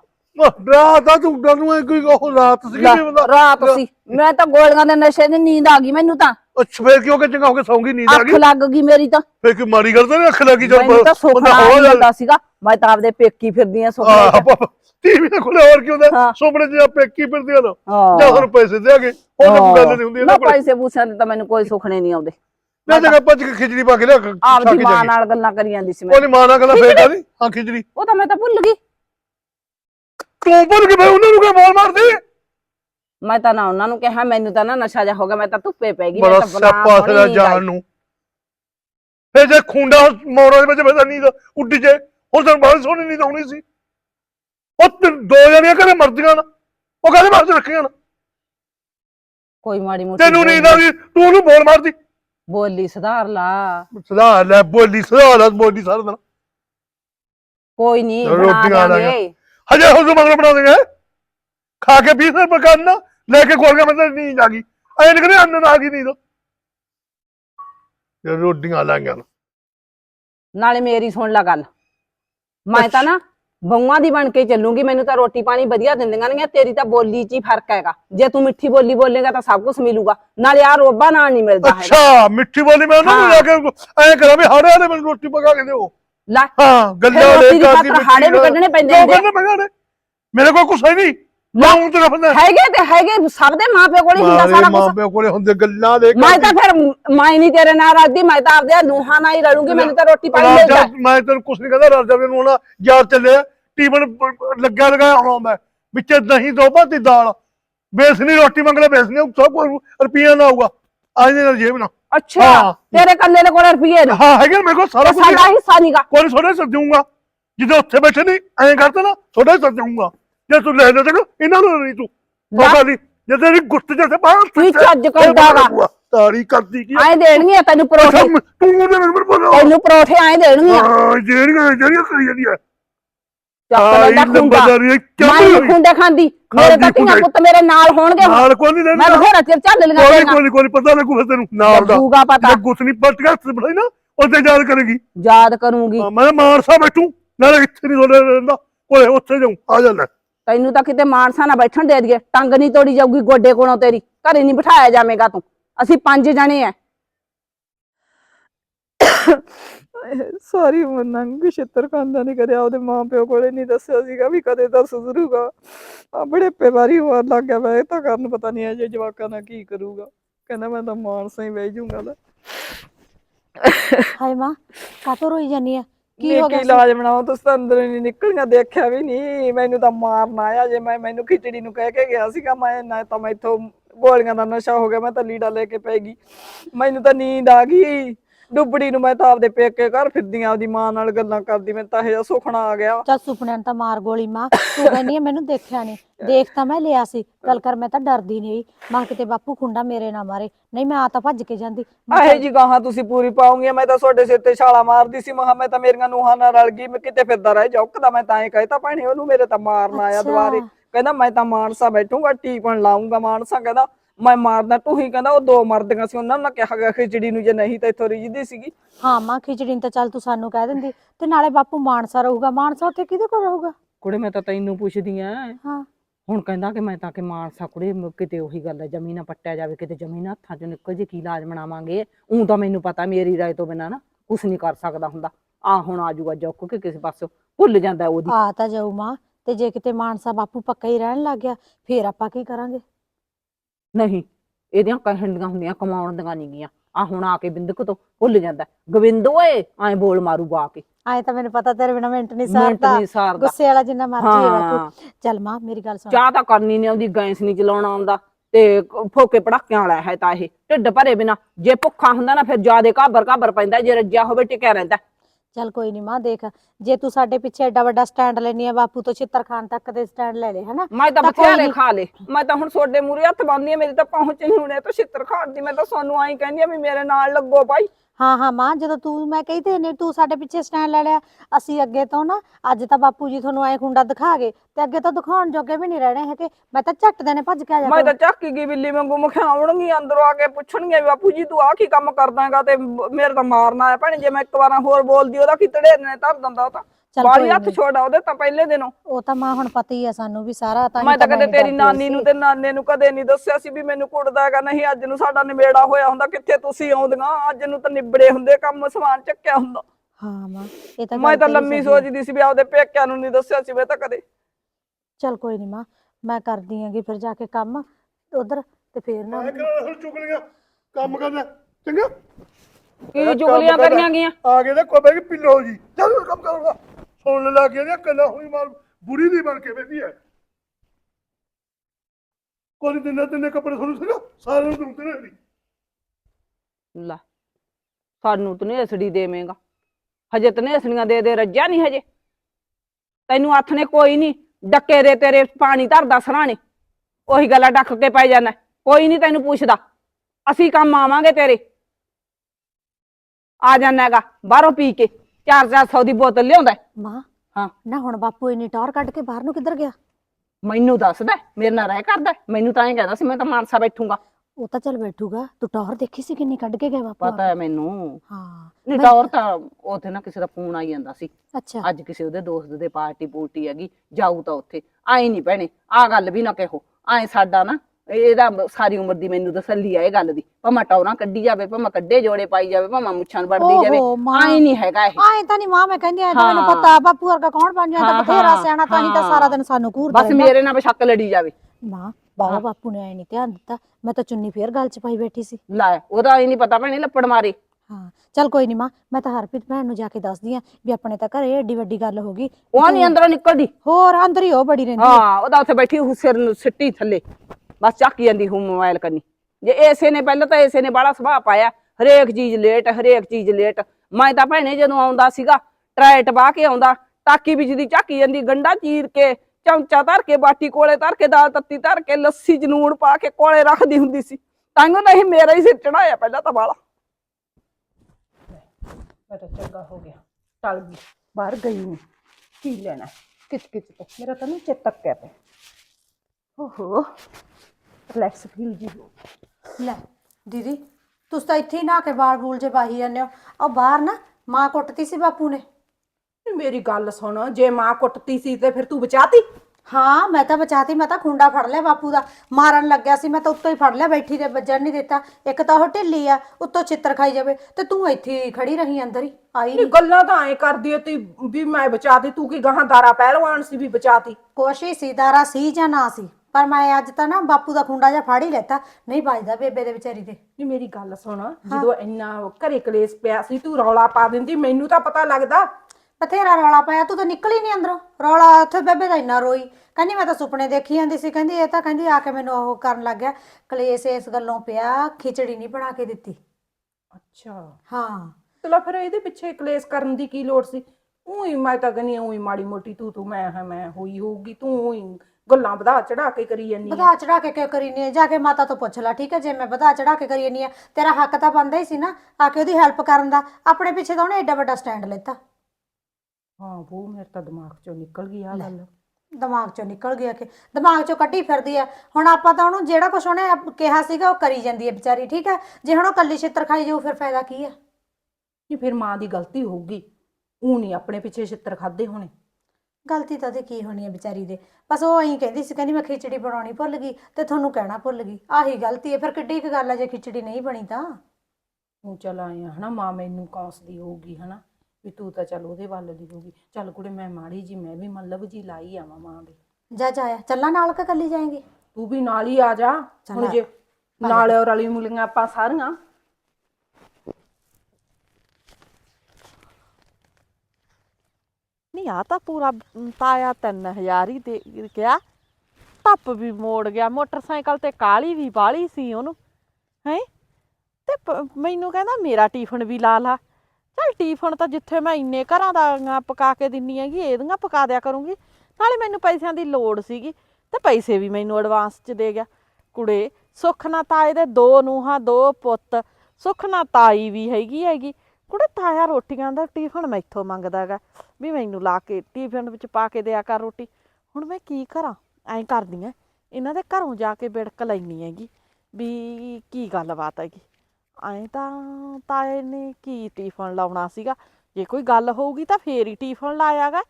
ਡਰਾ ਤਾਂ ਤੂੰ ਡਰ ਨੂੰ ਐ ਕੋਈ ਉਹ ਰਾਤ ਸੀ ਲੈ, ਕਿਵੇਂ ਬੰਦਾ। ਰਾਤ ਸੀ। ਮੈਂ ਤਾਂ ਗੋਲੀਆਂ ਦੇ ਨਸ਼ੇ ਦੀ ਨੀਂਦ ਆ ਗਈ ਮੈਨੂੰ ਤਾਂ। ਅੱਛਾ ਫੇਰ ਕਿਉਂ ਕਿ ਚੰਗਾ ਹੋ ਕੇ ਸੌਂਗੀ ਨੀਂਦ ਆ ਅੱਖ ਗਈ? ਲੱਗ ਗਈ ਮੇਰੀ ਤਾਂ। ਫੇਰ ਕਿ ਮਾੜੀ ਗੱਲ ਤਾਂ ਨਹੀਂ ਅੱਖ ਲੱਗੀ ਚੱਲ ਮੈਨੂੰ ਤਾਂ ਸੁਪਨਾ ਜਾਂਦਾ ਸੀਗਾ। ਮੈਂ ਤਾਂ ਆਪਦੇ ਪੇਕੀ ਫਿਰਦੀ ਆ ਸੁਪਨੇ ਚ ਟੀਵੀ ਦੇ ਕੋਲੇ ਹੋਰ ਕੀ ਹੁੰਦਾ? ਹਾਂ। ਸੁਪਨੇ ਚ ਪੇਕੀ ਫਿਰਦੇ ਨਾ। ਹਾਂ। ਜਾਂ ਹੁਣ ਪੈਸੇ ਦੇ ਆਗੇ ਉਹ ਤਾਂ ਕੋਈ ਗੱਲ ਨਹੀਂ ਹੁੰਦੀ ਨਾ ਇਹਨਾਂ ਕੋਲ। ਪੈਸੇ ਪੂਸਿਆਂ ਦੇ ਤਾਂ ਮੈਨੂੰ ਕੋਈ ਸੁਖਣੇ ਨਹੀਂ ਆਉਂਦੇ। ਮੈਂ ਜਗ੍ਹਾ ਭੱਜ ਕੇ ਖਿਚੜੀ ਪਾ ਕੇ ਲਿਆ ਕੇ ਆਪਦੀ ਮਾਂ ਜਾਗੀ ਨਾਲ ਗੱਲਾਂ ਕਰੀ ਜਾਂਦੀ ਸੀ ਮੈਂ। ਉਹਨੇ ਮਾਂ ਨਾਲ ਗੱਲਾਂ ਫੇਰ ਕਰਦੀ ਹਾਂ ਖਿਚੜੀ। ਉਹ ਤਾਂ ਮੈਂ ਤਾਂ ਭੁੱਲ ਗਈ। ਤੂੰ ਭੁੱਲ ਕੇ ਫੇਰ ਉਹਨਾਂ ਨੂੰ ਕਿਉਂ ਬੋਲ ਮਾਰਦੀ? ਮੈਂ ਤਾਂ ਨਾ ਉਹਨਾਂ ਨੂੰ ਕਿਹਾ ਮੈਨੂੰ ਤਾਂ ਨਾ ਨਸ਼ਾ ਜਾ ਹੋ ਗਿਆ ਮੈਂ ਤਾਂ ਧੁੱਪੇ ਪੈ ਗਈ ਬੜਾ ਮੈਂ ਤਾਂ ਸਿਆਪਾ ਜਾਣ ਨੂੰ। ਫੇਰ ਜੇ ਖੁੰਡਾ ਮੋਰਾਂ ਦੇ ਵਿੱਚ ਬੈਠਾ ਨੀਂਦ ਉੱਡ ਜੇ ਹੁਣ ਤਾਂ ਬਾਹਰ ਸੋਣੀ ਨੀਂਦ ਆਉਣੀ ਸੀ। ਉਹ ਦੋ ਜਣੀਆਂ ਘਰੇ ਮਰਦੀਆਂ ਨਾ ਉਹ ਕਹਿੰਦੇ ਮਾਰ ਰੱਖੀਆਂ ਨਾ। ਕੋਈ ਮਾੜੀ ਮੋਟੀ ਤੈਨੂੰ ਨੀਂਦ ਆ ਗਈ ਤੂੰ ਉਹਨੂੰ ਬੋਲ ਮਾਰਦੀ। ਬੋਲੀ ਸੁਧਾਰ ਲਾ। ਸਦਾ ਲੈ ਬੋਲੀ ਸਦਾ ਲੈ ਬੋਲੀ ਸਾਰਾ ਦਿਨ। ਕੋਈ ਨਹੀਂ ਬਣਾ ਲਾਂਗੇ ਹਜੇ ਹੁਣ ਤੂੰ ਮਗਰ ਬਣਾ ਦੇਗਾ ਖਾ ਕੇ 20 ਰੁਪਏ ਕਰਨਾ ਲੈ ਕੇ ਖੋਲ ਕੇ ਮੈਂ ਨੀਂਦ ਆ ਗਈ। ਐ ਨਿਕਲੇ ਅੰਨ ਨਾ ਆ ਗਈ ਨੀਂਦ। ਇਹ ਰੋਟੀਆਂ ਲਾਂਗੀਆਂ ਨਾਲੇ ਮੇਰੀ ਸੁਣ ਲੈ ਗੱਲ। ਮੈਂ ਤਾਂ ਨਾ ਬਹੂਆਂ ਦੀ ਬਣ ਕੇ ਚੱਲੂਗੀ ਮੈਨੂੰ ਤਾਂ ਰੋਟੀ ਪਾਣੀ ਵਧੀਆ ਦਿੰਦੀਆਂ ਨੇ ਤੇਰੀ ਤਾਂ ਬੋਲੀ 'ਚ ਹੀ ਫ਼ਰਕ ਹੈਗਾ। ਜੇ ਤੂੰ ਮਿੱਠੀ ਬੋਲੀ ਬੋਲੇਗਾ ਤਾਂ ਸਭ ਕੁਝ ਮਿਲੂਗਾ। ਨਾਲੇ ਆ ਰੋਬਾ ਨਾਲ ਨਹੀਂ ਮਿਲਦਾ ਹੈਗਾ। ਅੱਛਾ ਮਿੱਠੀ ਬੋਲੀ ਮੈਂ ਉਹਨਾਂ ਨੂੰ। ਲੈ ਕੇ ਐ ਕਰਾਂ ਵੀ ਹਾੜੇ ਨੇ ਮੈਨੂੰ ਰੋਟੀ ਪਕਾ ਕੇ ਦਿਓ। ਲੈ ਹਾਂ ਗੱਲਾਂ ਦੀ ਕਾਦੀ ਹਾੜੇ ਵੀ ਕੱਢਣੇ ਪੈਂਦੇ ਨੇ ਮੇਰੇ ਕੋਲ ਕੁਛ ਹੈ ਨਹੀਂ ਲਾਉਂ ਤੇਰਾ ਬੰਦਾ ਹੈਗੇ ਤੇ ਹੈਗੇ ਸਭ ਦੇ ਕੋਲ ਹੁੰਦਾ ਸਾਰਾ ਮਾਂ ਕੁਝ ਪਿਓ ਕੋਲੇ ਹੁੰਦੇ ਗੱਲਾਂ ਦੇ ਮੈਂ ਤਾਂ ਫਿਰ ਮੈਂ ਨਹੀਂ ਤੇਰੇ ਨਾਲ ਰੱਖਦੀ ਮੈਂ ਤਾਂ ਆਪਦੇ ਨੂਹਾਂ ਨਾਲ ਹੀ ਰਲੂੰਗੀ ਮੈਨੂੰ ਤਾਂ ਰੋਟੀ ਪਾਣੀ ਮਿਲਦਾ ਰਾਜਾ ਮੈਂ ਤੈਨੂੰ ਕੁਛ ਨਹੀਂ ਕਹਿੰਦਾ ਰਾਜਾ ਨੂੰ ਹੁਣ ਯਾਰ ਚੱਲੇ ਟੀਵਨ ਲੱਗਿਆ ਲਗਾਇਆ ਹੋਣਾ ਮੈਂ ਵਿੱਚ ਦਹੀਂ ਦੋ ਭਾਤੀ ਦਾਲ ਬੇਸਨੀ ਰੋਟੀ ਮੰਗਲੇ ਬੇਸਨੀ ਸਭ ਕੋਈ ਰੁਪਈਆ ਨਾ ਆਊਗਾ ਆਜ ਦੇ ਨਾਲ ਜੇਬ ਨਾ। ਅੱਛਾ। ਤੇਰੇ ਕੱਲੇ ਦੇ ਕੋਲ ਰੁਪਏ ਨੇ। ਹਾਂ ਹੈਗੇ ਮੇਰੇ ਕੋਲ ਸਾਰਾ ਕੁਝ ਸਾਡਾ ਹਿੱਸਾ ਨਹੀਂਗਾ ਕੋਈ ਥੋੜੇ ਸਰ ਜਾਊਂਗਾ ਜਿੱਦੇ ਉੱਥੇ ਬੈਠੇ ਨਹੀਂ ਐਂ ਕਰਦਾ ਨਾ ਥੋੜੇ ਸਰ ਜਾਊਂਗਾ ਜੇ ਤੂੰ ਲੈ ਦੇ ਤੱਕ ਇਹਨਾਂ ਨੂੰ ਨਹੀਂ ਤੂੰ। ਲੈ। ਬਾਬਾ ਦੀ ਜੇ ਤੇਰੀ ਗੁੱਟ ਜਿਹਾ ਬਾਹਰ ਕੀ ਚੱਜ ਕਰਦਾ ਵਾ? ਤਾਰੀ ਕਰਦੀ ਕੀ ਆਏ ਦੇਣਗੇ ਤੈਨੂੰ ਪਰੋਠੇ। ਤੂੰ ਉਹਦੇ ਮੈਨੂੰ ਬੋਲੋ ਤੈਨੂੰ ਪਰੋਠੇ ਆਏ ਦੇਣਗੇ ਹਾਂ ਜਿਹੜੀਆਂ ਕਰੀ ਜਾਂਦੀ ਖੁੰਡਾ। ਖਾਂਦੀ। ਮੇਰੇ ਤਾਂ ਧੀਆਂ। ਪੁੱਤ ਮੇਰੇ ਨਾਲ ਹੋਣਗੇ ਨਾਲ ਕੋਈ ਨਹੀਂ ਮੈਂ ਬਥੇਰਾ ਚਿਰ ਚੱਲ ਲਿਆ ਕੋਈ ਤੇਰੇ ਨਾਲ ਕੋਈ ਕੋਈ ਪਤਾ ਲੱਗੂ ਫਿਰ ਤੈਨੂੰ ਨਾਲ ਦਾ। ਲੱਗੂਗਾ ਪਤਾ। ਜੇ ਗੁੱਤ ਨਹੀਂ ਪੱਟ ਗਿਆ ਤੇ ਬਣਾਈ ਨਾ ਉਹਦੇ ਯਾਦ ਕਰੇਗੀ। ਯਾਦ ਕਰੂੰਗੀ। ਮੈਂ ਮਾਰਸਾ ਬੈਠੂ ਨਾਲੇ ਇੱਥੇ ਨਹੀਂ ਥੋੜੇ ਰਹਿੰਦਾ। ਕੋਲੇ ਉੱਥੇ ਜਾਊਂ ਆ ਜਾ ਲੈ। ਤੈਨੂੰ ਤਾਂ ਕਿਤੇ ਮਾਨਸਾ ਨਾ ਬੈਠਣ ਦੇ ਦਈਏ ਟੰਗ ਨਹੀਂ ਤੋੜੀ ਜਾਊਗੀ ਗੋਡੇ ਕੋਲੋਂ ਤੇਰੀ ਘਰੇ ਨਹੀਂ ਬਿਠਾਇਆ ਜਾਵੇਗਾ ਤੂੰ। ਅਸੀਂ ਪੰਜ ਜਣੇ ਐ ਸਾਰੀ ਉਮਰ ਨੰਗ ਛਿੱਤਰ ਖਾਂਦਾ ਨਹੀਂ ਕਰਿਆ ਉਹਦੇ ਮਾਂ ਪਿਓ ਕੋਲੇ ਨਹੀਂ ਦੱਸਿਆ ਸੀਗਾ ਵੀ ਕਦੇ ਤਾਂ ਸੁਧਰੂਗਾ ਆ ਬੜੇ ਵਾਰੀ ਹੋਰ ਲੱਗ ਗਿਆ ਵਾ ਇਹ ਤਾਂ ਕਰਨ ਪਤਾ ਨਹੀਂ ਅਜੇ ਜਵਾਕਾਂ ਨਾਲ ਕੀ ਕਰੂਗਾ। ਕਹਿੰਦਾ ਮੈਂ ਤਾਂ ਮਾਨਸਾ ਹੀ ਬਹਿ ਜਾਊਂਗਾ ਲੈ। ਹਾਏ ਮਾਂ ਕਾਤੋਂ ਰੋਈ ਜਾਨੀ ਆ? ਕੀ ਹੋ ਗਿਆ ਸੀ? ਇਲਾਜ ਬਣਾਓ ਤੁਸੀਂ ਤਾਂ ਅੰਦਰ ਨਹੀਂ ਨਿਕਲੀਆਂ ਦੇਖਿਆ ਵੀ ਨਹੀਂ। ਮੈਨੂੰ ਤਾਂ ਮਾਰਨ ਆਇਆ ਜੇ ਮੈਂ ਮੈਨੂੰ ਖਿਚੜੀ ਨੂੰ ਕਹਿ ਕੇ ਗਿਆ ਸੀਗਾ ਮੈਂ ਨਾ ਤਾਂ ਮੈਥੋਂ ਗੋਲੀਆਂ ਦਾ ਨਸ਼ਾ ਹੋ ਗਿਆ ਮੈਂ ਤਾਂ ਲੀੜਾ ਲੈ ਕੇ ਪੈ ਗਈ। ਮੈਨੂੰ ਤਾਂ ਨੀਂਦ ਆ ਗਈ। ਡੁੱਬੜੀ ਨੂੰ ਮੈਂ ਤਾਂ ਆਪਦੇ ਪੇਕੇ ਘਰ ਫਿਰਦੀ ਆਂ, ਆਪਦੀ ਮਾਂ ਨਾਲ ਗੱਲਾਂ ਕਰਦੀ ਮੈਨੂੰ ਤਾਂ ਇਹ ਜਿਹਾ ਸੁਖਣਾ ਆ ਗਿਆ। ਚੱਲ ਸੁਪਨਿਆਂ ਨੂੰ ਤਾਂ ਮਾਰ ਗੋਲੀ ਮਾਂ ਤੂੰ ਕਹਿੰਦੀ ਆ ਮੈਨੂੰ ਦੇਖਿਆ ਨਹੀਂ ਦੇਖ ਤਾਂ ਮੈਂ ਲਿਆ ਸੀ। ਗੱਲ ਕਰ ਮੈਂ ਤਾਂ ਡਰਦੀ ਨਹੀਂ ਮਾਂ ਕਿਤੇ ਬਾਪੂ ਖੁੰਡਾ ਮੇਰੇ ਨਾ ਮਾਰੇ। ਨਹੀਂ ਮੈਂ ਆ ਤਾਂ ਭੱਜ ਕੇ ਜਾਂਦੀ। ਮੈਂ ਆਹੇ ਕਿਹਾ, ਜੀ ਗਾਹਾਂ ਤੁਸੀਂ ਪੂਰੀ ਪਾਉਂਗੀ ਮੈਂ ਤਾਂ ਤੁਹਾਡੇ ਸਿਰ ਤੇ ਛਾਲਾ ਮਾਰਦੀ ਸੀ। ਮਹਾ ਮੈਂ ਤਾਂ ਮੇਰੀਆਂ ਨੂੰਹਾਂ ਨਾਲ ਰਲ ਗਈ ਮੈਂ ਕਿਤੇ ਫਿਰਦਾ ਰਹਿ ਜਾਉਕਦਾ ਮੈਂ ਤਾਂ ਐਂ ਕਹਿਤਾ ਭੈਣੇ ਉਹਨੂੰ ਮੇਰੇ ਤਾਂ ਮਾਰਨ ਆਇਆ ਅੱਛਾ। ਦੁਆਰੇ। ਕਹਿੰਦਾ ਮੈਂ ਤਾਂ ਮਾਨਸਾ ਬੈਠੂਗਾ ਟੀਪਣ ਲਾਉਂਗਾ ਮਾਨਸਾ। ਕਹਿੰਦਾ ਮੈਂ ਮਾਰਦਾ ਤੂੰ ਹੀ ਕਹਿੰਦਾ ਉਹ ਦੋ ਮਰਦੀਆਂ ਸੀ ਉਹਨਾਂ ਨੂੰ ਨਾ ਕਿਹਾ ਗਿਆ ਖਿਚੜੀ ਨੂੰ ਜੇ ਨਹੀਂ ਤਾਂ ਇੱਥੋਂ ਰਿਜਦੀ ਸੀਗੀ। ਹਾਂ ਮਾਂ ਖਿਚੜੀ ਨੂੰ ਤਾਂ ਚੱਲ ਤੂੰ ਸਾਨੂੰ ਕਹਿ ਦਿੰਦੀ। ਤੇ ਨਾਲੇ ਬਾਪੂ ਮਾਨਸਾ ਰਹੂਗਾ। ਮਾਨਸਾ ਉੱਥੇ ਕਿਹਦੇ ਕੋਲ ਰਹੂਗਾ? ਕੁੜੇ ਮੈਂ ਤਾਂ ਤੈਨੂੰ ਪੁੱਛਦੀ ਆ। ਹਾਂ। ਹੁਣ ਕਹਿੰਦਾ ਕਿ ਮੈਂ ਤਾਂ ਕਿ ਮਾਨਸਾ ਕੁੜੇ ਮ- ਕਿਤੇ ਉਹੀ ਗੱਲ ਹੈ ਜ਼ਮੀਨ ਨਾ ਪੱਟਿਆ ਜਾਵੇ ਕਿਤੇ ਜ਼ਮੀਨ ਹੱਥਾਂ 'ਚੋਂ ਨਿਕਲ ਜੇ ਕੀ ਇਲਾਜ ਬਣਾਵਾਂਗੇ? ਉਂ ਤਾਂ ਮੈਨੂੰ ਪਤਾ ਮੇਰੀ ਰਾਏ ਤੋਂ ਬਿਨਾ ਨਾ ਕੁਛ ਨਹੀਂ ਕਰ ਸਕਦਾ ਹੁੰਦਾ। ਆ ਹੁਣ ਆਜੂਗਾ ਜੋਕ ਕੇ ਕਿਸੇ ਪਾਸੋਂ ਭੁੱਲ ਜਾਂਦਾ ਉਹਦੀ। ਆ ਤਾਂ ਜਾਊ ਮਾਂ। ਤੇ ਜੇ ਕਿਤੇ ਮਾਨਸਾ ਬਾਪੂ ਪੱਕਾ ਹੀ ਰਹਿਣ ਲੱਗ ਗਿਆ ਫੇਰ ਆਪਾਂ ਕੀ ਕਰਾਂਗੇ? ਨਹੀਂ ਇਹਦੀਆਂ ਕਹਿਣ ਦੀਆਂ ਹੁੰਦੀਆਂ ਕਮਾਉਣ ਦੀਆਂ ਨਹੀਂ ਗੀਆਂ। ਆ ਹੁਣ ਆ ਕੇ ਬਿੰਦਕ ਤੋਂ ਭੁੱਲ ਜਾਂਦਾ। ਗੋਬਿੰਦ ਓਏ ਐਂ ਬੋਲ ਮਾਰੂਗਾ ਆ ਕੇ। ਆਏ ਤਾਂ ਮੈਨੂੰ ਪਤਾ ਤੇਰੇ ਬਿਨਾ ਮਿੰਟ ਨਹੀਂ ਸਾਰਦਾ। ਨਹੀਂ ਸਾਰਦਾ। ਗੁੱਸੇ ਵਾਲਾ ਜਿੰਨਾ ਮਰਜ਼ੀ ਹੋਵੇ ਚੱਲ ਮਾਂ ਮੇਰੀ ਗੱਲ ਸੁਣ। ਚਾਹ ਤਾਂ ਕਰਨੀ ਨਹੀਂ ਆਉਂਦੀ ਗੈਸ ਨਹੀਂ ਚਲਾਉਣਾ ਆਉਂਦਾ। ਤੇ ਫੋਕੇ ਪੜਾਕਿਆਂ ਵਾਲਾ ਹੈ ਤਾਂ ਇਹ। ਢਿੱਡ ਭਰੇ ਬਿਨਾ। ਜੇ ਭੁੱਖਾ ਹੁੰਦਾ ਨਾ ਫਿਰ ਜਿਆਦੇ ਘਾਬਰ ਘਾਬਰ ਪੈਂਦਾ। ਜੇ ਰੱਜਿਆ ਹੋਵੇ ਟਿਕਿਆ ਰਹਿੰਦਾ। ਚੱਲ ਕੋਈ ਨਹੀਂ ਮਾਂ ਦੇਖ ਜੇ ਤੂੰ ਸਾਡੇ ਪਿੱਛੇ ਐਡਾ ਵੱਡਾ ਸਟੈਂਡ ਲੈਣੀ ਆ ਬਾਪੂ ਤੋਂ ਛਿੱਤਰ ਖਾਨ ਤੱਕ ਦੇ ਸਟੈਂਡ ਲੈ ਲੈ ਹਨਾ? ਮੈਂ ਤਾਂ ਤਾਂ ਕੋਈ ਬਥੇਰੇ ਨੀ। ਖਾ ਲੇ ਮੈਂ ਤਾਂ ਹੁਣ ਤੁਹਾਡੇ ਮੂਰੇ ਹੱਥ ਬੰਨ੍ਹਦੀ ਆ ਮੇਰੀ ਤਾਂ ਪਹੁੰਚ ਨਹੀਂ ਹੁਣੇ ਤਾਂ ਛਿੱਤਰ ਖਾੜਦੀ ਮੈਂ ਤਾਂ ਸਾਨੂੰ ਆਈ ਕਹਿੰਦੀ ਆ ਵੀ ਮੇਰੇ ਨਾਲ ਲੱਗੋ ਭਾਈ ਹਾਂ ਹਾਂ ਮਾਂ ਜਦੋਂ ਤੂੰ ਮੈਂ ਕਹੀ ਤੇ ਨੇ ਤੂੰ ਸਾਡੇ ਪਿੱਛੇ ਸਟੈਂਡ ਲੈ ਲਿਆ। ਅਸੀਂ ਅੱਗੇ ਤੋਂ ਨਾ ਅੱਜ ਤਾਂ ਬਾਪੂ ਜੀ ਤੁਹਾਨੂੰ ਐ ਖੁੰਡਾ ਦਿਖਾ ਗਏ ਤੇ ਅੱਗੇ ਤੋਂ ਦਿਖਾਉਣ ਜੋਗੇ ਵੀ ਨਹੀਂ ਰਹਿਣੇ ਹੈਗੇ। ਮੈਂ ਤਾਂ ਝੱਟ ਦੇਣੇ ਭੱਜ ਕੇ ਆ ਜਾ ਮੈਂ ਤਾਂ ਚੱਕ ਗਈ ਬਿੱਲੀ ਵਾਂਗੂ ਮਖਾਉਣਗੀ ਅੰਦਰੋਂ ਆ ਕੇ ਪੁੱਛਣਗੇ ਵੀ ਬਾਪੂ ਜੀ ਤੂੰ ਆ ਕੀ ਕੰਮ ਕਰਦਾਗਾ ਤੇ ਮੇਰੇ ਤਾਂ ਮਾਰਨਾ ਆ ਭੈਣੇ ਜੇ ਮੈਂ ਇੱਕ ਵਾਰਾਂ ਹੋਰ ਬੋਲਦੀ ਉਹਦਾ ਕਿਤੜੇ ਨੇ ਧਰ ਦਿੰਦਾ ਉਹ ਤਾਂ। ਚੱਲ ਬਾਲੀ ਕੋਈ ਹੱਥ ਨੀ। ਛੋੜਾ ਉਹਦੇ ਤਾਂ ਪਹਿਲੇ ਦਿਨੋਂ। ਉਹ ਤਾਂ ਮਾਂ ਹੁਣ ਪਤਾ ਹੀ ਆ ਸਾਨੂੰ ਵੀ ਸਾਰਾ ਤਾਂ ਹੀ ਮੈਂ ਤਾਂ ਕਦੇ ਤੇਰੀ ਨਾਨੀ ਨੂੰ ਸੀ। ਤੇ ਨਾਨੇ ਨੂੰ ਕਦੇ ਨਹੀਂ ਦੱਸਿਆ ਸੀ ਵੀ ਮੈਨੂੰ ਕੁੱਟਦਾ ਹੈਗਾ ਨਹੀਂ ਅੱਜ ਨੂੰ ਸਾਡਾ ਨਿਬੇੜਾ ਹੋਇਆ ਹੁੰਦਾ ਕਿੱਥੇ ਤੁਸੀਂ ਆਉਂਦੀਆਂ? ਅੱਜ ਨੂੰ ਤਾਂ ਨਿਬੜੇ ਹੁੰਦੇ ਕੰਮ ਸਮਾਨ ਚੱਕਿਆ ਹੁੰਦਾ। ਹਾਂ ਮਾਂ ਇਹ ਤਾਂ ਮੈਂ ਗੱਲ ਤਾਂ ਤੇਰੀ ਲੰਮੀ ਸਹੀ ਆ। ਸੋਚਦੀ ਸੀ ਵੀ ਆਪਦੇ ਪੇਕਿਆਂ ਨੂੰ ਨਹੀਂ ਦੱਸਿਆ ਸੀ ਮੈਂ ਤਾਂ ਕਦੇ। ਚੱਲ ਕੋਈ ਨਹੀਂ ਮਾਂ ਮੈਂ ਕਰਦੀ ਆਂਗੀ ਫਿਰ ਜਾ ਕੇ ਕੰਮ ਉਧਰ ਤੇ ਫੇਰ ਨਾ ਮੈਂ ਕਿਹਾ ਹੁਣ ਚੁੱਕ ਲਿਆ ਕੰਮ ਕਰਨਾ ਚੰਗਾ? ਕੀ ਜੁਗਲੀਆਂ ਕਰੀਆਂ ਗਈਆਂ? ਆ ਗਏ ਤੇ ਕੋਈ ਕਿ ਪਿੱਲੋ ਜੀ। ਚੱਲ ਕੰਮ ਕਰੂਗਾ ਸੁਣ ਲਾ ਕੇ ਨਾ ਕੱਲਾ ਹੋਈ ਮਾਰ, ਬੁਰੀ ਨਹੀਂ ਬਣ ਕੇ ਬੈਠੀ ਹੈ ਕੋਈ ਦਿਨ ਦਿਨ ਕੱਪੜੇ ਤੁਹਾਨੂੰ ਸੀਗਾ ਸਾਰਿਆਂ ਨੂੰ ਤੁਰਤੇ ਨਹੀਂ ਲੈ, ਸਾਨੂੰ ਤੂੰ ਨੇਸੜੀ ਦੇਵੇਂਗਾ। ਹਜੇ ਤੂੰ ਨੇਸੜੀਆਂ ਦੇ ਦੇ, ਰੱਜਿਆ ਨਹੀਂ ਹਜੇ। ਤੈਨੂੰ ਹੱਥ ਨੇ ਕੋਈ ਨਹੀਂ, ਡੱਕੇ ਦੇ ਤੇਰੇ ਪਾਣੀ ਧਰਦਾ ਸਰਾਣੇ। ਉਹੀ ਗੱਲਾਂ ਡੱਕ ਕੇ ਪੈ ਜਾਣਾ ਕੋਈ ਨਹੀਂ ਤੈਨੂੰ ਪੁੱਛਦਾ। ਅਸੀਂ ਕੰਮ ਆਵਾਂਗੇ ਤੇਰੇ। ਆ ਜਾਣਾਗਾ ਬਾਹਰੋਂ ਪੀ ਕੇ। 4-400 ਦੀ ਬੋਤਲ ਲਿਆਉਂਦਾ ਹੈ। ਮਾਂ ਹਾਂ। ਨਾ ਹੁਣ ਬਾਪੂ ਇੰਨੀ ਟੌਰ ਕੱਢ ਕੇ ਬਾਹਰ ਨੂੰ ਕਿੱਧਰ ਗਿਆ? ਮੈਨੂੰ ਦੱਸਦਾ ਹੈ, ਮੇਰੇ ਨਾਲ ਰਹਿ ਕਰਦਾ ਹੈ। ਮੈਨੂੰ ਤਾਂ ਐਂ ਕਹਿੰਦਾ ਸੀ ਮੈਂ ਤਾਂ ਮਾਨਸਾ ਬੈਠੂੰਗਾ। ਉਹ ਤਾਂ ਚੱਲ ਬੈਠੂਗਾ। ਤੂੰ ਟੌਰ ਦੇਖੀ ਸੀ ਕਿੰਨੀ ਕੱਢ ਕੇ ਗਿਆ ਬਾਪੂ ਪਤਾ ਹੈ ਮੈਨੂੰ। ਹਾਂ। ਨਹੀਂ ਟੌਰ ਤਾਂ ਉੱਥੇ ਨਾ ਕਿਸੇ ਦਾ ਫੋਨ ਆਈ ਜਾਂਦਾ ਸੀ। ਅੱਛਾ। ਅੱਜ ਕਿਸੇ ਉਹਦੇ ਦੋਸਤ ਦੇ ਪਾਰਟੀ ਪੂਰਟੀ ਹੈਗੀ ਜਾਊ ਤਾਂ ਉੱਥੇ। ਆਏ ਨਹੀਂ ਭੈਣੇ ਆ ਗੱਲ ਵੀ ਨਾ ਕਹੋ। ਆਏ ਸਾਡਾ ਨਾ ਇਹਦਾ ਸਾਰੀ ਉਮਰ ਦੀ ਮੈਨੂੰ ਤਸੱਲੀ ਆ ਇਹ ਗੱਲ ਦੀ ਭਾਵੇਂ ਟੌਰਾਂ ਕੱਢੀ ਜਾਵੇ ਭਾਵੇਂ ਕੱਢੇ ਜੋੜੇ ਪਾਈ ਜਾਵੇ ਭਾਵੇਂ ਮੁੱਛਾਂ ਵੜਦੀ ਜਾਵੇ ਓਹੋ, ਮਾਂ। ਨਹੀਂ ਹੈਗਾ ਇਹ ਆਏ ਤਾਂ ਨਹੀਂ ਮਾਂ ਮੈਂ ਕਹਿੰਦੀ ਐ ਤਾਂ ਮੈਨੂੰ ਹਾਂ। ਪਤਾ ਬਾਪੂ ਵਰਗਾ ਕੌਣ ਬਣ ਜਾਂਦਾ ਹਾਂ, ਬਥੇਰਾ ਹਾਂ, ਸਿਆਣਾ ਤਾਂ ਹੀ ਤਾਂ। ਸਾਰਾ ਦਿਨ ਸਾਨੂੰ ਘੂਰਦਾ ਬਸ ਰਹਿੰਦਾ। ਮੇਰੇ ਨਾਲ ਬਸ਼ੱਕ ਲੜੀ ਜਾਵੇ ਮਾਂ ਬਾਬਾ ਬਾਪੂ ਨੇ ਐ ਨਹੀਂ ਧਿਆਨ ਦਿੱਤਾ ਮੈਂ ਤਾਂ ਚੁੰਨੀ ਫੇਰ ਗੱਲ ਚ ਪਾਈ ਬੈਠੀ ਸੀ ਲੈ ਉਹਦਾ ਹੀ ਨਹੀਂ ਪਤਾ ਭੈਣੇ ਲੱਪੜ ਮਾਰੇ ਹਾਂ ਚੱਲ ਕੋਈ ਨਹੀਂ ਮਾਂ ਮੈਂ ਤਾਂ ਹਰਪ੍ਰੀਤ ਭੈਣ ਨੂੰ ਜਾ ਕੇ ਦੱਸਦੀ ਆ ਵੀ ਆਪਣੇ ਤਾਂ ਘਰੇ ਏਡੀ ਵੱਡੀ ਗੱਲ ਹੋ ਗਈ ਉਹ ਨਹੀਂ ਅੰਦਰੋਂ ਨਿਕਲਦੀ ਹੋਰ ਅੰਦਰ ਹੀ ਉਹ ਬੜੀ ਰਹਿੰਦੀ ਆ। ਹਾਂ ਉਹਦਾ ਉੱਥੇ ਬੈਠੀ ਹੂ ਸਿਰ ਨੂੰ ਸਿੱਟੀ ਥੱਲੇ ਬਸ ਚੱਕ ਜਾਂਦੀ ਹੂੰ ਮੋਬਾਈਲ ਕਰਨੀ ਜੇ ਏਸੇ ਨੇ ਪਹਿਲਾਂ ਤਾਂ ਏਸੇ ਨੇ ਬਾਲਾ ਸੁਭਾਅ ਪਾਇਆ ਹਰੇਕ ਚੀਜ਼ ਲੇਟ ਹਰੇਕ ਚੀਜ਼ ਲੇਟ ਮੈਂ ਤਾਂ ਭੈਣੇ ਜਦੋਂ ਆਉਂਦਾ ਸੀਗਾ ਟਰੈਟ ਬਾਹ ਕੇ ਆਉਂਦਾ ਟਾਕੀ ਵਿੱਚ ਦੀ ਝਾਕੀ ਜਾਂਦੀ ਗੰਡਾ ਚੀਰ ਕੇ ਚਮਚਾ ਧਰ ਕੇ ਬਾਟੀ ਕੋਲੇ ਧਰ ਕੇ ਦਾਲ ਤੱਤੀ ਧਰ ਕੇ ਲੱਸੀ ਚ ਨੂਣ ਪਾ ਕੇ ਕੋਲੇ ਰੱਖਦੀ ਹੁੰਦੀ ਸੀ। ਤਾਂਗੋ ਨਹੀਂ ਮੇਰਾ ਹੀ ਸਿਰ ਚੜਾਇਆ ਪਹਿਲਾਂ ਤਾਂ ਬਾਲਾ ਮੈਂ ਤਾਂ ਚੰਗਾ ਹੋ ਗਿਆ ਟਲ ਗਈ ਬਾਹਰ ਗਈ ਨਹੀਂ ਕੀ ਲੈਣਾ ਕਿਚ ਕਿਚ ਤੋਂ। ਮੇਰਾ ਤਾਂ ਨਹੀਂ ਚਿੱਤਕ ਪਿਆ ਪਿਆ। ਓਹੋ। ਰਿਲੈਕਸ ਫੀਲ ਜੀ। ਹੋ ਲੈ ਦੀਦੀ ਤੁਸੀਂ ਤਾਂ ਇੱਥੇ ਹੀ ਨਾ ਕੇ ਬਾਲ ਬੂਲ ਜੇ ਬਾਹੀ ਜਾਂਦੇ ਹੋ। ਉਹ ਬਾਹਰ ਨਾ ਮਾਂ ਕੁੱਟਤੀ ਸੀ ਬਾਪੂ ਨੇ। ਮੇਰੀ ਗੱਲ ਸੁਣ ਜੇ ਮਾਂ ਕੁੱਟਤੀ ਸੀ ਤੇ ਫਿਰ ਤੂੰ ਬਚਾਤੀ? ਹਾਂ ਮੈਂ ਤਾਂ ਬਚਾਤੀ ਮੈਂ ਤਾਂ ਖੁੰਡਾ ਫੜ ਲਿਆ ਬਾਪੂ ਦਾ। ਮਾਰਨ ਲੱਗਿਆ ਸੀ ਮੈਂ ਤਾਂ ਉੱਤੋਂ ਹੀ ਫੜ ਲਿਆ ਬੈਠੀ ਤੇ ਵੱਜਣ ਨਹੀਂ ਦਿੱਤਾ। ਇੱਕ ਤਾਂ ਉਹ ਢਿੱਲੀ ਆ ਉੱਤੋਂ ਚਿੱਤਰ ਖਾਈ ਜਾਵੇ ਤੇ ਤੂੰ ਇੱਥੇ ਹੀ ਖੜੀ ਰਹੀ ਅੰਦਰ ਹੀ ਆਈ ਨਹੀਂ ਗੱਲਾਂ ਤਾਂ ਐ ਕਰਦੀ ਐ ਤੀ ਵੀ ਮੈਂ ਬਚਾਤੀ ਤੂੰ ਕੀ ਗਾਹਾਂ ਦਾਰਾ ਪਹਿਲਵਾਨ ਸੀ ਵੀ ਬਚਾਤੀ? ਕੋਸ਼ਿਸ਼ ਸੀ ਦਾਰਾ ਸੀ ਜਾਂ ਨਾ ਸੀ? ਪਰ ਮੈਂ ਅੱਜ ਤਾਂ ਨਾ ਬਾਪੂ ਦਾ ਖੁੰਡਾ ਜਿਹਾ ਫੜ ਹੀ ਲੈਤਾ। ਨਹੀਂ ਵੱਜਦਾ ਬੇਬੇ ਦੇ ਵਿਚਾਰੀ ਤੇ। ਨਹੀਂ ਮੇਰੀ ਗੱਲ ਸੁਣ। ਜਦੋਂ ਇੰਨਾ ਘਰੇ ਕਲੇਸ਼ ਪਿਆ ਸੀ ਤੂੰ ਰੌਲਾ ਪਾ ਦਿੰਦੀ ਮੈਨੂੰ ਤਾਂ ਪਤਾ ਲੱਗਦਾ। ਬਥੇਰਾ ਰੌਲਾ ਪਾਇਆ ਤੂੰ ਤਾਂ ਨਿਕਲ ਹੀ ਨਹੀਂ ਅੰਦਰੋਂ। ਰੌਲਾ ਉੱਥੇ ਬੇਬੇ ਦਾ ਇੰਨਾ ਰੋਈ। ਕਹਿੰਦੀ ਮੈਂ ਤਾਂ ਸੁਪਨੇ ਦੇਖੀ ਜਾਂਦੀ ਸੀ। ਕਹਿੰਦੀ ਇਹ ਤਾਂ ਕਹਿੰਦੀ ਆ ਕੇ ਮੈਨੂੰ ਉਹ ਕਰਨ ਲੱਗ ਗਿਆ। ਕਲੇਸ਼ ਇਸ ਗੱਲੋਂ ਪਿਆ ਖਿਚੜੀ ਨਹੀਂ ਬਣਾ ਕੇ ਦਿੱਤੀ। ਅੱਛਾ। ਹਾਂ। ਚਲੋ ਫਿਰ ਇਹਦੇ ਪਿੱਛੇ ਕਲੇਸ਼ ਕਰਨ ਦੀ ਕੀ ਲੋੜ ਸੀ? ਉਹੀ ਮੈਂ ਤਾਂ ਕਹਿੰਦੀ ਉਹੀ ਮਾੜੀ ਮੋਟੀ ਤੂੰ ਤੂੰ ਮੈਂ ਹਾਂ ਮੈਂ ਹੋਈ ਹੋਊਗੀ ਤੂੰ ਉਹੀ ਗੱਲਾਂ ਵਧਾ ਚੜਾ ਕੇ ਕਰੀ ਜਾਨੀ ਆਂ। ਵਧਾ ਚੜਾ ਕੇ ਕਿਉਂ ਕਰੀ ਨਹੀਂ ਜਾ ਕੇ ਮਾਤਾ ਤੋਂ ਪੁੱਛ ਲੈ ਠੀਕ ਹੈ? ਜੇ ਮੈਂ ਵਧਾ ਚੜਾ ਕੇ ਕਰੀ ਨਹੀਂ ਆ ਤੇਰਾ ਹੱਕ ਤਾਂ ਬਣਦਾ ਹੀ ਸੀ ਨਾ ਆ ਕੇ ਉਹਦੀ ਹੈਲਪ ਕਰਨ ਦਾ। ਆਪਣੇ ਪਿੱਛੇ ਤਾਂ ਉਹਨੇ ਐਡਾ ਵੱਡਾ ਸਟੈਂਡ ਲੈਤਾ। ਹਾਂ ਉਹ ਮੇਰੇ ਤਾਂ ਦਿਮਾਗ ਚੋਂ ਨਿਕਲ ਗਈ ਆ ਗੱਲ। ਦਿਮਾਗ ਚੋਂ ਨਿਕਲ ਗਿਆ ਕਿ ਦਿਮਾਗ ਚੋਂ ਕੱਢੀ ਫਿਰਦੀ ਆ। ਹੁਣ ਆਪਾਂ ਤਾਂ ਉਹਨੂੰ ਜਿਹੜਾ ਕੁਝ ਉਹਨੇ ਕਿਹਾ ਸੀਗਾ ਉਹ ਕਰੀ ਜਾਂਦੀ ਹੈ ਵਿਚਾਰੀ ਠੀਕ ਹੈ? ਜੇ ਹੁਣ ਉਹ ਕੱਲੀ ਛਿੱਤਰ ਖਾਈ ਜਾਊ ਫਿਰ ਫਾਇਦਾ ਕੀ ਆ? ਕਿ ਫਿਰ ਮਾਂ ਦੀ ਗਲਤੀ ਹੋਊਗੀ। ਉਹ ਨਹੀਂ ਆਪਣੇ ਪਿੱਛੇ ਛਿੱਤਰ ਖਾਦੇ ਹੋਣੇ। ਗਲਤੀ ਤਾਂ ਉਹਦੀ ਕੀ ਹੋਣੀ ਹੈ ਵਿਚਾਰੀ ਦੇ। ਬਸ ਉਹ ਐਂ ਕਹਿੰਦੀ ਸੀ ਕਹਿੰਦੀ ਮੈਂ ਖਿਚੜੀ ਬਣਾਉਣੀ ਭੁੱਲ ਗਈ ਤੇ ਤੁਹਾਨੂੰ ਕਹਿਣਾ ਭੁੱਲ ਗਈ। ਆਹੀ ਗਲਤੀ ਹੈ ਫਿਰ ਕਿੱਡੀ ਕੁ ਗੱਲ ਹੈ ਜੇ ਖਿਚੜੀ ਨਹੀਂ ਬਣੀ ਤਾਂ? ਉਹ ਚੱਲ ਆਏ ਆ ਹਨਾ ਮਾਂ ਮੈਨੂੰ ਕੌਂਸਦੀ ਹੋਊਗੀ ਹਨਾ ਵੀ ਤੂੰ ਤਾਂ ਚੱਲ ਉਹਦੇ ਵੱਲ ਦੀ ਹੋਊਗੀ। ਚੱਲ ਕੁੜੇ ਮੈਂ ਮਾੜੀ ਜੀ ਮੈਂ ਵੀ ਮਤਲਬ ਜੀ ਲਾਈ ਆਵਾਂ ਮਾਂ ਦੇ। ਜਾ ਜਾਇਆ ਚੱਲਾਂ ਨਾਲ ਕਿ ਕੱਲੀ ਜਾਏਂਗੀ? ਤੂੰ ਵੀ ਨਾਲ ਹੀ ਆ ਜਾ। ਹੁਣ। ਜੇ ਨਾਲ ਰਲੀ ਮੁਲੀਆਂ ਆਪਾਂ ਸਾਰੀਆਂ ਨਹੀਂ ਆ ਤਾਂ ਪੂਰਾ ਮ, ਤਾਇਆ 3000 ਹੀ ਦੇ ਗਿਆ ਟੱਪ ਵੀ ਮੋੜ ਗਿਆ ਮੋਟਰਸਾਈਕਲ ਤੇ ਕਾਲੀ ਵੀ ਬਾਲੀ ਸੀ ਉਹਨੂੰ ਹੈ? ਤੇ ਪ- ਮੈਨੂੰ ਕਹਿੰਦਾ ਮੇਰਾ ਟਿਫਨ ਵੀ ਲਾ ਲਾ। ਚਲ ਟਿਫਨ ਤਾਂ ਜਿੱਥੇ ਮੈਂ ਇੰਨੇ ਘਰਾਂ ਦਾ ਪਕਾ ਕੇ ਦਿੰਨੀ ਹੈਗੀ ਇਹਦੀਆਂ ਪਕਾ ਦਿਆ ਕਰੂੰਗੀ। ਨਾਲੇ ਮੈਨੂੰ ਪੈਸਿਆਂ ਦੀ ਲੋੜ ਸੀਗੀ ਤੇ ਪੈਸੇ ਵੀ ਮੈਨੂੰ ਐਡਵਾਂਸ ਚ ਦੇ ਗਿਆ। ਕੁੜੇ ਸੁੱਖ ਨਾ ਤਾਏ ਦੇ ਦੋ ਨੂੰਹਾਂ ਦੋ ਪੁੱਤ ਸੁੱਖ ਨਾ ਤਾਈ ਵੀ ਹੈਗੀ ਹੈਗੀ। ਕੁੜੇ ਤਾਇਆ ਰੋਟੀਆਂ ਦਾ ਟਿਫਨ ਮੈਥੋਂ ਮੰਗਦਾ ਹੈਗਾ। ਵੀ ਮੈਨੂੰ ਲਾ ਕੇ ਟਿਫਨ ਵਿੱਚ ਪਾ ਕੇ ਦਿਆ ਕਰ ਰੋਟੀ। ਹੁਣ ਮੈਂ ਕੀ ਕਰਾਂ? ਐਂ ਕਰਦੀ ਐ ਇਹਨਾਂ ਦੇ ਘਰੋਂ ਜਾ ਕੇ ਬਿੜਕ ਲੈਣੀ ਹੈਗੀ। ਵੀ ਕੀ ਗੱਲਬਾਤ ਹੈਗੀ? ਐਂ ਤਾਂ ਤਾਏ ਨੇ ਕੀ ਟਿਫਨ ਲਾਉਣਾ ਸੀਗਾ? ਜੇ ਕੋਈ ਗੱਲ ਹੋਊਗੀ ਤਾਂ ਫੇਰ ਹੀ ਟਿਫਨ ਲਾਇਆਗਾ।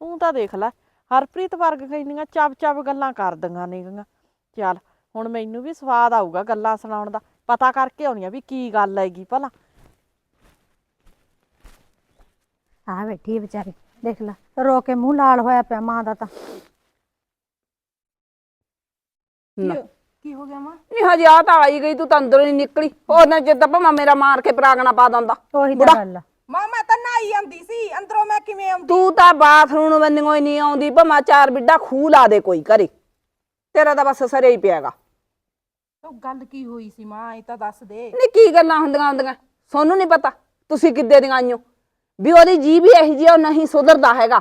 ਉਹ ਤਾਂ ਦੇਖ ਲੈ, ਹਰਪ੍ਰੀਤ ਵਰਗ ਕਹਿੰਦੀਆਂ ਚੱਬ ਚੱਬ ਗੱਲਾਂ ਕਰਦੀਆਂ ਨੇਗੀਆਂ। ਚੱਲ, ਹੁਣ ਮੈਨੂੰ ਵੀ ਸਵਾਦ ਆਊਗਾ ਗੱਲਾਂ ਸੁਣਾਉਣ ਦਾ। ਪਤਾ ਕਰਕੇ ਆਉਣੀ ਆ ਵੀ ਕੀ ਗੱਲ ਹੈਗੀ ਭਲਾ। ਆ ਬੈਠੀ ਹੈ ਵਿਚਾਰੀ ਦੇਖ ਲੈ ਰੋ ਕੇ ਮੂੰਹ ਲਾਲ ਹੋਇਆ ਪਿਆ ਮਾਂ ਦਾ ਤਾਂ। ਨਾ। ਕੀ ਹੋ ਗਿਆ ਮਾਂ? ਨਹੀਂ ਹਜੇ ਆ ਤਾਂ ਆਈ ਗਈ ਤੂੰ ਤਾਂ ਅੰਦਰੋਂ ਨਹੀਂ ਨਿਕਲੀ। ਹੋਰ ਨਾ ਜਿੱਦਾਂ ਭਾਵੇਂ ਮੇਰਾ ਮਾਰ ਕੇ ਪ੍ਰਾਗਣਾ ਪਾ ਦਿੰਦਾ। ਉਹੀ। ਤਾਂ ਗੱਲ ਆ। ਮਾਂ ਮੈਂ ਤਾਂ ਨਹਾਈ ਆਂਦੀ ਸੀ ਅੰਦਰੋਂ ਮੈਂ ਕਿਵੇਂ ਆਉਂਦੀ? ਤੂੰ ਤਾਂ ਬਾਥਰੂਮ ਬੰਨਿਓ ਹੀ ਨਹੀਂ ਆਉਂਦੀ ਭਾਵੇਂ ਚਾਰ ਬਿੱਡਾ ਖੂਹ ਲਾ ਦੇ ਕੋਈ ਘਰੇ। ਤੇਰਾ ਤਾਂ ਬਸ ਸਰੇ ਹੀ ਪਿਆਗਾ। ਉਹ ਗੱਲ ਕੀ ਹੋਈ ਸੀ ਮਾਂ ਇਹ ਤਾਂ ਦੱਸ ਦੇ। ਨਹੀਂ ਕੀ ਗੱਲਾਂ ਹੁੰਦੀਆਂ ਹੁੰਦੀਆਂ? ਸੋਨੂੰ ਨਹੀਂ ਪਤਾ ਤੁਸੀਂ ਕਿੱਦੇ ਦੀਆਂ ਆਈਓ? ਵੀ ਉਹਦੀ ਜੀ ਵੀ ਇਹੀ ਜਿਹੀ ਆ, ਉਹ ਨਹੀਂ ਸੁਧਰਦਾ ਹੈਗਾ।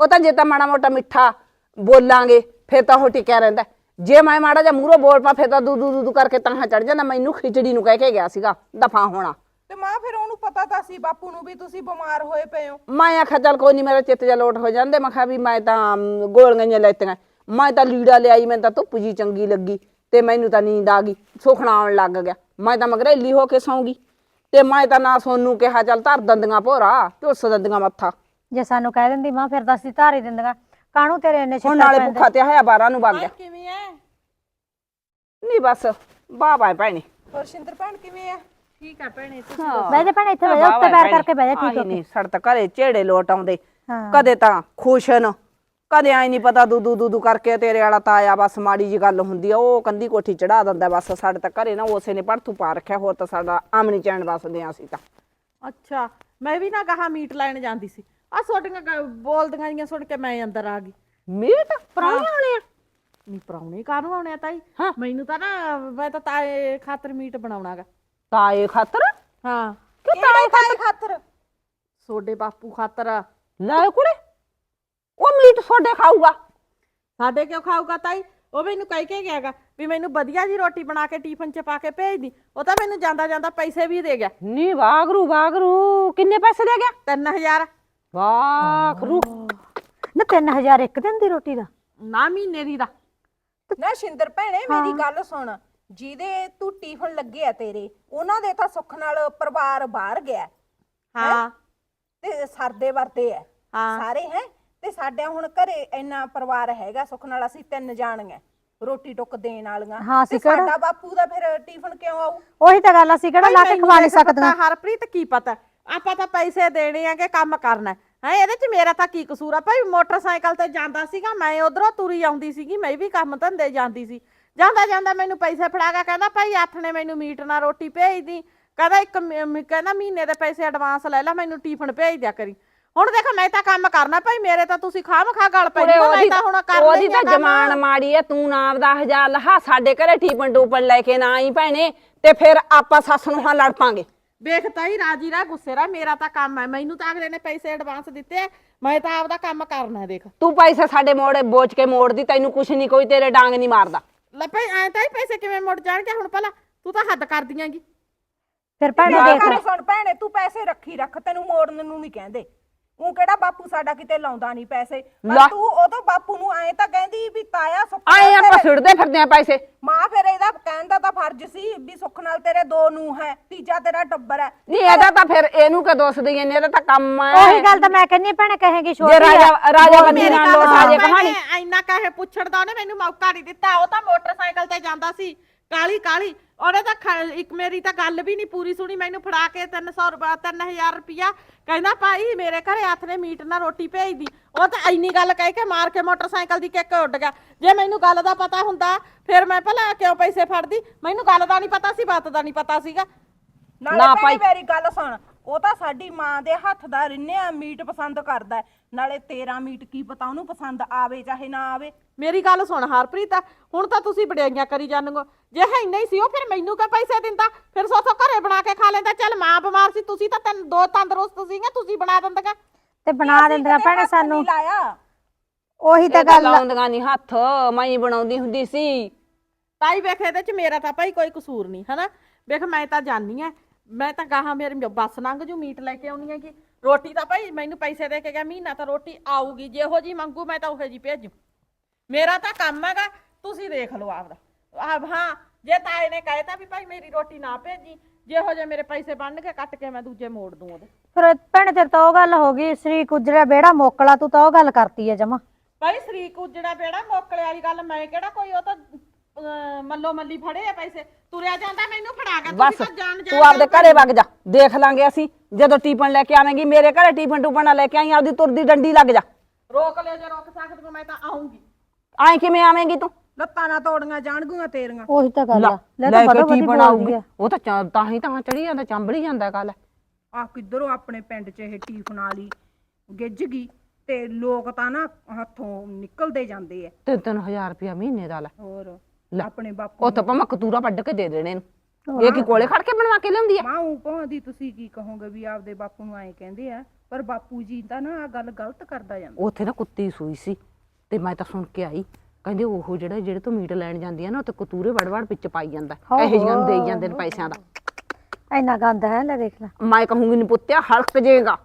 ਉਹ ਤਾਂ ਜੇ ਤਾਂ ਮਾੜਾ ਮੋਟਾ ਮਿੱਠਾ ਬੋਲਾਂਗੇ ਫਿਰ ਤਾਂ ਉਹ ਟਿਕਿਆ ਰਹਿੰਦਾ। ਜੇ ਮੈਂ ਮਾੜਾ ਜਿਹਾ ਮੂਹਰੋਂ ਬੋਲ ਪਾ ਫਿਰ ਤਾਂ ਦੂ ਦੂ ਦੂ ਕਰਕੇ ਤਨਹਾ ਚੜ ਜਾਂਦਾ। ਮੈਨੂੰ ਖਿਚੜੀ ਨੂੰ ਕਹਿ ਕੇ ਗਿਆ ਸੀਗਾ ਦਫਾ ਹੋਣਾ। ਤੇ ਮਾਂ ਫਿਰ ਉਹਨੂੰ ਪਤਾ ਤਾਂ ਸੀ ਬਾਪੂ ਨੂੰ ਵੀ ਤੁਸੀਂ ਬਿਮਾਰ ਹੋਏ ਪਏ ਹੋ। ਮੈਂ ਆਖਿਆ ਚੱਲ ਕੋਈ ਨਹੀਂ ਮੇਰਾ ਚਿੱਤ ਜਾ ਲੋਟ ਹੋ ਜਾਂਦੇ। ਮੈਂ ਕਿਹਾ ਵੀ ਮੈਂ ਤਾਂ ਅਮ, ਗੋਲੀਆਂ ਜਿਹੀਆਂ ਲੈਤੀਆਂ। ਮੈਂ ਤਾਂ ਲੀੜਾ ਲਿਆਈ ਮੈਨੂੰ ਤਾਂ ਧੁੱਪ ਜੀ ਚੰਗੀ ਲੱਗੀ ਤੇ ਮੈਨੂੰ ਤਾਂ ਨੀਂਦ ਆ ਗਈ। ਸੁਖਣਾ ਆਉਣ ਲੱਗ ਗਿਆ। ਮੈਂ ਤਾਂ ਮਗਰੇਲੀ ਹੋ ਕੇ ਸੌਂ ਗਈ। ਤੇ ਮੈਂ ਤਾਂ ਨਾ ਸੋਨੂੰ ਕਿਹਾ ਚੱਲ ਧਰ ਦੰਦੀਆਂ ਭੋਰਾ ਝੁੱਸ ਦੰਦੀਆਂ ਮੱਥਾ। ਜੇ ਸਾਨੂੰ ਕਹਿ ਦਿੰਦੀ ਮਾਂ ਫਿਰ ਅਸੀਂ ਧਾਰ ਹੀ ਦਿੰਦੀਆਂ। ਕਾਹਨੂੰ ਤੇਰੇ ਇੰਨੇ ਹੁਣ ਨਾਲੇ ਭੁੱਖਾ ਤੇ ਆਇਆ ਬਾਰਾਂ ਨੂੰ ਵਗ ਗਿਆ। ਕਿਵੇਂ ਐ? ਨਹੀਂ ਬਸ ਵਾਹ ਵਾਹ ਭੈਣੇ। ਹੋਰ ਸ਼ਿੰਦਰ ਭੈਣ ਕਿਵੇਂ ਆ ਠੀਕ ਆ ਭੈਣੇ ਤੁਸੀਂ ਬਹਿ ਜਾ ਭੈਣੇ ਇੱਥੇ ਬਹਿ ਜਾ ਉੱਤੇ ਪੈਰ ਕਰਕੇ ਬਹਿ ਜਾ ਠੀਕ ਹੋ ਨਹੀਂ ਸਾਡੇ ਤਾਂ ਘਰੇ ਝੇੜੇ ਲੋਟ ਆਉਂਦੇ। ਹਾਂ। ਕਦੇ ਤਾਂ ਖੁਸ਼ਨ ਕਦੇ ਆਈ ਨਹੀਂ ਪਤਾ ਦੂਦੂ ਦੂਦੂ ਕਰਕੇ ਤੇਰੇ ਵਾਲਾ ਤਾਇਆ ਬਸ ਮਾੜੀ ਜੀ ਗੱਲ ਹੁੰਦੀ ਆ ਉਹ ਕੰਦੀ ਕੋਠੀ ਚੜਾ ਦਿੰਦਾ ਬਸ ਸਾਡੇ ਤਾਂ ਘਰੇ ਨਾ ਉਸੇ ਨੇ ਪੜਥੂ ਪਾ ਰੱਖਿਆ ਹੋਰ ਤਾਂ ਸਾਡਾ ਆਮਣੀ ਚੈਨ ਬਸਦੇ ਆ ਅਸੀਂ ਤਾਂ। ਅੱਛਾ ਮੈਂ ਵੀ ਨਾ ਗਾਹਾਂ ਮੀਟ ਲੈਣ ਜਾਂਦੀ ਸੀ। ਆ ਛੋਟੀਆਂ ਬੋਲਦੀਆਂ ਜੀਆਂ ਸੁਣ ਕੇ ਮੈਂ ਅੰਦਰ ਆ ਗਈ। ਮੀਟ? ਪਰਾਉਣੇ ਵਾਲੇ ਆ? ਨਹੀਂ ਪਰਾਉਣੇ ਕਾਹਨੂੰ ਆਉਣੇ ਆ ਤਾਈ। ਮੈਨੂੰ ਤਾਂ ਨਾ ਮੈਂ ਤਾਂ ਤਾਏ ਖਾਤਰ ਮੀਟ ਬਣਾਉਣਾਗਾ। ਤਾਏ ਖਾਤਰ? ਹਾਂ। ਕਿ ਤਾਏ ਖਾਤਰ? ਸੋਡੇ ਬਾਪੂ ਖਾਤਰ ਲੈ ਕੁੜੇ ਉਹ ਮੀਟ ਛੋਡੇ ਖਾਊਗਾ। ਸਾਡੇ ਕਿਉਂ ਖਾਊਗਾ ਤਾਈ? ਉਹ ਮੈਨੂੰ ਕਹਿ ਕੇ ਗਿਆਗਾ ਵੀ ਮੈਨੂੰ ਵਧੀਆ ਜੀ ਰੋਟੀ ਬਣਾ ਕੇ ਟਿਫਨ 'ਚ ਪਾ ਕੇ ਭੇਜ ਦੀ। ਉਹ ਤਾਂ ਮੈਨੂੰ ਜਾਂਦਾ ਜਾਂਦਾ ਪੈਸੇ ਵੀ ਦੇ ਗਿਆ। ਨੀ ਵਾਗਰੂ ਵਾਗਰੂ। ਕਿੰਨੇ ਪੈਸੇ ਦੇ ਗਿਆ? 3000 ਵਾਖਰੂ ਨਾ 3000 ਇੱਕ ਦਿਨ ਦੀ ਰੋਟੀ ਦਾ। ਨਾ ਮਹੀਨੇ ਦੀ ਦਾ। ਨਾ ਸ਼ਿੰਦਰ ਭੈਣੇ ਮੇਰੀ ਗੱਲ ਸੁਣ। ਜਿਹਦੇ ਤੂੰ ਟਿਫਨ ਲੱਗੇ ਆ ਤੇਰੇ ਉਹਨਾਂ ਦੇ ਤਾਂ ਸੁੱਖ ਨਾਲ ਪਰਿਵਾਰ ਬਾਹਰ ਗਿਆ। ਹਾਂ। ਤੇ ਸਰਦੇ ਵਰਤੇ ਆ। ਹਾਂ। ਸਾਰੇ ਹੈ? ਤੇ ਸਾਡੇ ਹੁਣ ਘਰੇ ਇੰਨਾ ਪਰਿਵਾਰ ਹੈਗਾ ਸੁੱਖ ਨਾਲ ਅਸੀਂ ਤਿੰਨ ਜਾਣੀਆਂ ਰੋਟੀ ਟੁੱਕ ਦੇਣ ਵਾਲੀਆਂ। ਹਾਂ, ਤੇ ਅਸੀਂ ਕਿਹੜਾ- ਸਾਡਾ ਬਾਪੂ ਦਾ ਫਿਰ ਟਿਫਨ ਕਿਉਂ ਆਊ? ਉਹੀ ਤਾਂ ਗੱਲ ਅਸੀਂ ਕਿਹੜਾ ਲਾ ਕੇ ਖਵਾ ਨਹੀਂ ਸਕਦੀਆਂ? ਹਰਪ੍ਰੀਤ ਕੀ ਪਤਾ? ਆਪਾਂ ਤਾਂ ਪੈਸੇ ਦੇਣੇ ਆ ਕਿ ਕੰਮ ਕਰਨਾ ਹੈ। ਇਹਦੇ 'ਚ ਮੇਰਾ ਤਾਂ ਕੀ ਕਸੂਰ ਆ? ਭਾਈ ਮੋਟਰਸਾਈਕਲ ਤੇ ਜਾਂਦਾ ਸੀਗਾ ਮੈਂ ਉਧਰੋਂ ਤੁਰੀ ਆਉਂਦੀ ਸੀਗੀ ਮੈਂ ਵੀ ਕੰਮ ਧੰਦੇ ਜਾਂਦੀ ਸੀ। ਜਾਂਦਾ ਜਾਂਦਾ ਮੈਨੂੰ ਪੈਸੇ ਫੜਾ ਕੇ ਕਹਿੰਦਾ ਭਾਈ ਹੱਥ ਨੇ ਮੈਨੂੰ ਮੀਟ ਨਾਲ ਰੋਟੀ ਭੇਜ ਦੀ। ਕਹਿੰਦਾ ਇੱਕ ਮ- ਮ- ਕਹਿੰਦਾ ਮਹੀਨੇ ਦੇ ਪੈਸੇ ਐਡਵਾਂਸ ਲੈ ਲੈ ਮੈਨੂੰ ਟਿਫਨ ਭੇਜ ਦਿਆ ਕਰੀ। ਹੁਣ ਦੇਖ ਮੈਂ ਤਾਂ ਕੰਮ ਕਰਨਾ ਭਾਈ ਮੇਰੇ ਤਾਂ ਤੁਸੀਂ ਖਾਮ ਖਾ ਗਲ ਪੈ ਜਾਓ, ਮੈਂ ਉਹਦੀ ਤਾਂ ਹੁਣ ਕਰ ਉਹਦੀ ਤਾਂ। ਜਮਾਨ ਮਾੜੀ ਐ ਤੂੰ ਨਾ ਆਪਦਾ ਹਜ਼ਾਰ ਲਹਾ ਸਾਡੇ ਘਰੇ ਠੀਪਣ ਟੂਪਣ ਲੈ ਕੇ ਨਾ ਆਈ ਭੈਣੇ ਤੇ ਫਿਰ ਆਪਾਂ ਸੱਸ ਨੂੰ ਹਾਂ ਲੜ ਪਾਂਗੇ। ਵੇਖ ਤਾਈ ਰਾਜੀ ਰਾ ਗੁੱਸੇ ਰਾ ਮੇਰਾ ਤਾਂ ਕੰਮ ਹੈ ਮੈਨੂੰ ਤਾਂ ਅਗਲੇ ਨੇ ਪੈਸੇ ਐਡਵਾਂਸ ਦਿੱਤੇ ਮੈਂ ਤਾਂ ਆਪਦਾ ਕੰਮ ਕਰਨਾ ਹੈ, ਦੇਖ। ਤੂੰ ਪੈਸੇ ਸਾਡੇ ਮੋੜੇ ਬੋਚ ਕੇ ਮੋੜਦੀ ਤੈਨੂੰ ਕੁਛ ਨਹੀਂ ਕੋਈ ਤੇਰੇ ਡਾਂਗ ਨਹੀਂ ਮਾਰਦਾ। ਲੈ ਭਾਈ ਐ ਤਾਂ ਹੀ ਪੈਸੇ ਕਿਵੇਂ ਮੁੜ ਜਾਣਗੇ ਹੁਣ ਪਹਿਲਾਂ ਤੂੰ ਤਾਂ ਹੱਦ ਕਰ ਦਿਆਂਗੀ ਫਿਰ ਭੈਣੇ ਦੇਖ। ਸੁਣ ਭੈਣੇ ਤੂੰ ਪੈਸੇ ਰੱਖੀ ਰੱਖ ਤੈਨੂੰ ਮੋੜਨ ਨੂੰ ਨਹੀਂ ਕਹਿੰਦੇ। ਉਹ ਕਿਹੜਾ ਬਾਪੂ ਸਾਡਾ ਕਿਤੇ ਲਾਉਂਦਾ ਨਹੀਂ ਪੈਸੇ? ਲੈ। ਪਰ ਤੂੰ ਉਦੋਂ ਬਾਪੂ ਨੂੰ ਐਂ ਤਾਂ ਕਹਿੰਦੀ ਵੀ ਤਾਇਆ ਸੁੱਖ ਆਏ ਆਪਾਂ ਤੇਰੇ- ਫਿਰਦੇ ਆ ਪੈਸੇ। ਮਾਂ ਫਿਰ ਇਹਦਾ ਕਹਿਣ ਦਾ ਤਾਂ ਫਰਜ਼ ਸੀ ਵੀ ਸੁੱਖ ਨਾਲ ਤੇਰੇ ਦੋ ਨੂੰ ਹੈ ਤੀਜਾ ਤੇਰਾ ਟੱਬਰ ਹੈ। ਨਹੀਂ ਇਹਦਾ ਤਾਂ ਫਿਰ ਇਹਨੂੰ ਕਿ ਦੋਸ ਦਈਏ ਨੇ ਇਹਦਾ ਤਾਂ ਕੰਮ ਐ ਉਹੀ ਗੱਲ ਤਾਂ ਮੈਂ ਕਹਿੰਨੀ ਭੈਣੇ ਕਹੇਗੀ ਛੋਟੀ ਜੇ ਰਾਜਾ ਆ। ਰਾਜਾ ਬੰਦੀ ਨਾਲ ਲੋਟ ਆ ਜੇ ਕਹਾਣੀ। ਇੰਨਾ ਕਹੇ ਪੁੱਛਣ ਦਾ ਉਹਨੇ ਮੈਨੂੰ ਮੌਕਾ ਨਹੀਂ ਦਿੱਤਾ। ਉਹ ਤਾਂ ਮੋਟਰਸਾਈਕਲ ਤੇ ਜਾਂਦਾ ਸੀ ਕਾਲੀ ਕਾਲੀ ਉਹਨੇ ਤਾਂ ਖ- ਇੱਕ ਮੇਰੀ ਤਾਂ ਗੱਲ ਵੀ ਨਹੀਂ ਪੂਰੀ ਸੁਣੀ ਮੈਨੂੰ ਫੜਾ ਕੇ 300 ਰੁਪਏ 3000 ਰੁਪਿਆ। ਕਹਿੰਦਾ ਭਾਈ ਮੇਰੇ ਘਰੇ ਹੱਥ ਨੇ ਮੀਟ ਨਾਲ ਰੋਟੀ ਭੇਜਦੀ। ਉਹ ਤਾਂ ਇੰਨੀ ਗੱਲ ਕਹਿ ਕੇ ਮਾਰ ਕੇ ਮੋਟਰਸਾਈਕਲ ਦੀ ਕਿੱਕ ਉੱਡ ਗਿਆ। ਜੇ ਮੈਨੂੰ ਗੱਲ ਦਾ ਪਤਾ ਹੁੰਦਾ ਫਿਰ ਮੈਂ ਭਲਾ ਕਿਉਂ ਪੈਸੇ ਫੜਦੀ? ਮੈਨੂੰ ਗੱਲ ਦਾ ਨਹੀਂ ਪਤਾ ਸੀ ਬਾਤ ਦਾ ਨਹੀਂ ਪਤਾ ਸੀਗਾ। ਨਾ ਨਾਲੇ ਭਾਈ। ਮੇਰੀ ਗੱਲ ਸੁਣ। ਉਹ ਤਾਂ ਸਾਡੀ ਮਾਂ ਦੇ ਹੱਥ ਦਾ ਰਿੰਨਿਆ ਮੀਟ ਪਸੰਦ ਕਰਦਾ ਹੈ। ਨਾਲੇ ਤੇਰਾ ਮੀਟ ਕੀ ਪਤਾ ਉਹਨੂੰ ਪਸੰਦ ਆਵੇ ਚਾਹੇ ਨਾ ਆਵੇ। ਮੇਰੀ ਗੱਲ ਸੁਣ ਹਰਪ੍ਰੀਤ ਹੁਣ ਤਾਂ ਤੁਸੀਂ ਬੜਾਈਆਂ ਕਰੀ ਜਾਂਦੇ ਜੇ ਹੈ ਨਹੀਂ ਸੀ ਉਹ ਫਿਰ ਮੈਨੂੰ ਕਿਉਂ ਪੈਸੇ ਦਿੰਦਾ? ਫਿਰ ਸੋਸੋ ਘਰੇ ਬਣਾ ਕੇ ਖਾ ਲੈਂਦਾ। ਚੱਲ ਮਾਂ ਬਿਮਾਰ ਸੀ ਤੁਸੀਂ ਤਾਂ ਤਿੰਨ ਦੋ ਤੰਦਰੁਸਤ ਸੀਗੇ ਤੁਸੀਂ ਬਣਾ ਦਿੰਦੀਆਂ ਤੇ ਬਣਾ ਅਸੀਂ ਦਿੰਦੀਆਂ ਕਦੇ ਭੈਣੇ ਹੱਥ ਸਾਨੂੰ। ਨਹੀਂ ਲਾਇਆ। ਉਹੀ ਤਾਂ ਗੱਲ ਆ। ਲਾਉਂਦੀਆਂ ਨਹੀਂ ਹੱਥ ਮੈਂ ਹੀ ਬਣਾਉਂਦੀ ਹੁੰਦੀ ਸੀ। ਤਾਈ ਵੇਖ ਇਹਦੇ ਚ ਮੇਰਾ ਤਾਂ ਭਾਈ ਕੋਈ ਕਸੂਰ ਨਹੀਂ ਹਨਾ? ਵੇਖ ਮੈਂ ਤਾਂ ਜਾਣੀ ਆ। ਮੈਂ ਤਾਂ ਗਾਹਾਂ ਮੇਰੀ ਬੱਸ ਲੰਘ ਜੂ ਮੀਟ ਲੈ ਕੇ ਆਉਣੀ ਹੈਗੀ ਰੋਟੀ ਤਾਂ ਭਾਈ ਮੈਨੂੰ ਪੈਸੇ ਦੇ ਕੇ ਗਿਆ ਮਹੀਨਾ ਤਾਂ ਰੋਟੀ ਆਊਗੀ ਜਿਹੋ ਜੀ ਮੰਗੂ ਮੈਂ ਤਾਂ ਉਹੋ ਜੀ ਭੇਜੂ। ਮੇਰਾ ਤਾਂ ਕੰਮ ਹੈਗਾ ਤੁਸੀਂ ਦੇਖ ਲਓ ਆਪਦਾ। ਆਹ ਹਾਂ ਜੇ ਤਾਏ ਨੇ ਕਹਿਤਾ ਵੀ ਭਾਈ ਮੇਰੀ ਰੋਟੀ ਨਾ ਭੇਜੀ ਜਿਹੋ ਜੇ ਮੇਰੇ ਪੈਸੇ ਬਣ ਕੇ ਕੱਟ ਕੇ ਮੈਂ ਦੂਜੇ ਮੋੜ ਦੂੰ ਉਹਦੇ। ਫਿਰ ਭੈਣੇ ਤੇਰੇ ਤਾਂ ਉਹ ਗੱਲ ਹੋ ਗਈ ਸ੍ਰੀ ਕੁਜਰਾ ਬੇੜਾ ਮੋਕਲਾ ਤੂੰ ਤਾਂ ਉਹ ਗੱਲ ਕਰਤੀ ਹੈ ਜਮਾ। ਭਾਈ ਸਰੀਕ ਉਜੜਾ ਬੇੜਾ ਮੋਕਲੇ ਵਾਲੀ ਗੱਲ ਮੈਂ ਕਿਹੜਾ ਕੋਈ ਉਹ ਤਾਂ ਅਹ, ਮੱਲੋ ਮੱਲੀ ਫੜੇ ਆ ਪੈਸੇ। ਤੁਰਿਆ ਜਾਂਦਾ ਮੈਨੂੰ ਫੜਾ ਕੇ ਬਸ ਤੁਸੀਂ ਤਾਂ ਜਾਣ ਤੂੰ ਆਪਦੇ ਘਰੇ ਵਗ ਜਾ ਦੇਖ ਲਾਂਗੇ ਅਸੀਂ ਜਦੋਂ ਟੀਪਣ ਲੈ ਕੇ ਆਵੇਂਗੀ ਮੇਰੇ ਘਰੇ ਟੀਪਣ ਟੂਪਣ ਨਾ ਲੈ ਕੇ ਆਈ ਆਪਦੀ ਤੁਰਦੀ ਡੰਡੀ ਲੱਗ ਜਾ। ਰੋਕ ਲਿਓ ਜੇ ਰੋਕ ਸਕਦੇ ਹੋ ਮੈਂ ਤਾਂ ਆਉਂਗੀ ਐਂ ਕਿਵੇਂ ਆਵੇਂਗੀ ਤੂੰ? ਲੱਤਾਂ ਨਾ ਤੋੜੀਆਂ ਜਾਣਗੀਆਂ ਤੇਰੀਆਂ। ਉਹੀ ਤਾਂ ਗੱਲ ਆ। ਲੈ ਤਾਂ ਕੇ ਟੀਪਣ ਆਊਗੀ ਆ। ਉਹ ਤਾਂ ਚਾ- ਤਾਂ ਹੀ ਤਾਂ ਚੜੀ ਜਾਂਦਾ ਚੰਬੜੀ ਜਾਂਦਾ ਕੱਲ ਆ ਕਿੱਧਰੋਂ ਆਪਣੇ ਪਿੰਡ 'ਚ ਇਹ ਟੀਫਨ ਵਾਲੀ ਗਿੱਜ ਗਈ ਤੇ ਲੋਕ ਤਾਂ ਨਾ ਹੱਥੋਂ ਨਿਕਲਦੇ ਜਾਂਦੇ ਆ। ਤਿੰਨ ਤਿੰਨ ਹਜ਼ਾਰ ਰੁਪਇਆ ਮਹੀਨੇ ਦਾ ਲੈ। ਹੋਰ। ਲੈ। ਆਪਣੇ ਬਾਪੂ ਉਹ ਤਾਂ ਭਾਵੇਂ ਕਤੂਰਾ ਵੱਢ ਕੇ ਦੇ ਦੇਣੇ ਨੂੰ ਇਹ ਕੀ ਕੋਲੇ ਖੜ ਕੇ ਬਣਵਾ ਕੇ ਲਿਆਉਂਦੀ ਆ? ਮਾਂ ਉਹ ਭਾਂਦੀ ਤੁਸੀਂ ਕੀ ਕਹੋਗੇ ਵੀ ਆਪਦੇ ਬਾਪੂ ਨੂੰ ਐਂ ਕਹਿੰਦੇ ਆ ਪਰ ਬਾਪੂ ਜੀ ਤਾਂ ਨਾ ਆ ਗੱਲ ਗਲਤ ਕਰਦਾ ਜਾਂਦਾ। ਉੱਥੇ ਨਾ ਕੁੱਤੀ ਸੂਈ ਸੀ ਤੇ ਮੈਂ ਤਾਂ ਸੁਣ ਕੇ ਆਈ। ਕਹਿੰਦੇ ਉਹ ਜਿਹੜਾ ਜਿਹੜੇ ਤੋਂ ਮੀਟ ਲੈਣ ਜਾਂਦੀ ਆ ਨਾ ਉੱਥੇ ਕਤੂਰੇ ਵੜ ਵੜ ਵਿੱਚ ਪਾਈ ਜਾਂਦਾ। ਇਹੋ ਜਿਹੀਆਂ ਨੂੰ ਦੇਈ ਜਾਂਦੇ ਨੇ ਪੈਸਿਆਂ ਦਾ। ਇੰਨਾ ਗੰਦ ਹੈ ਲੈ ਦੇਖ ਲੈ। ਮੈਂ ਕਹੂੰਗੀ ਨੀ ਪੁੱਤਿਆ ਹਲਕ ਜੇਗਾ।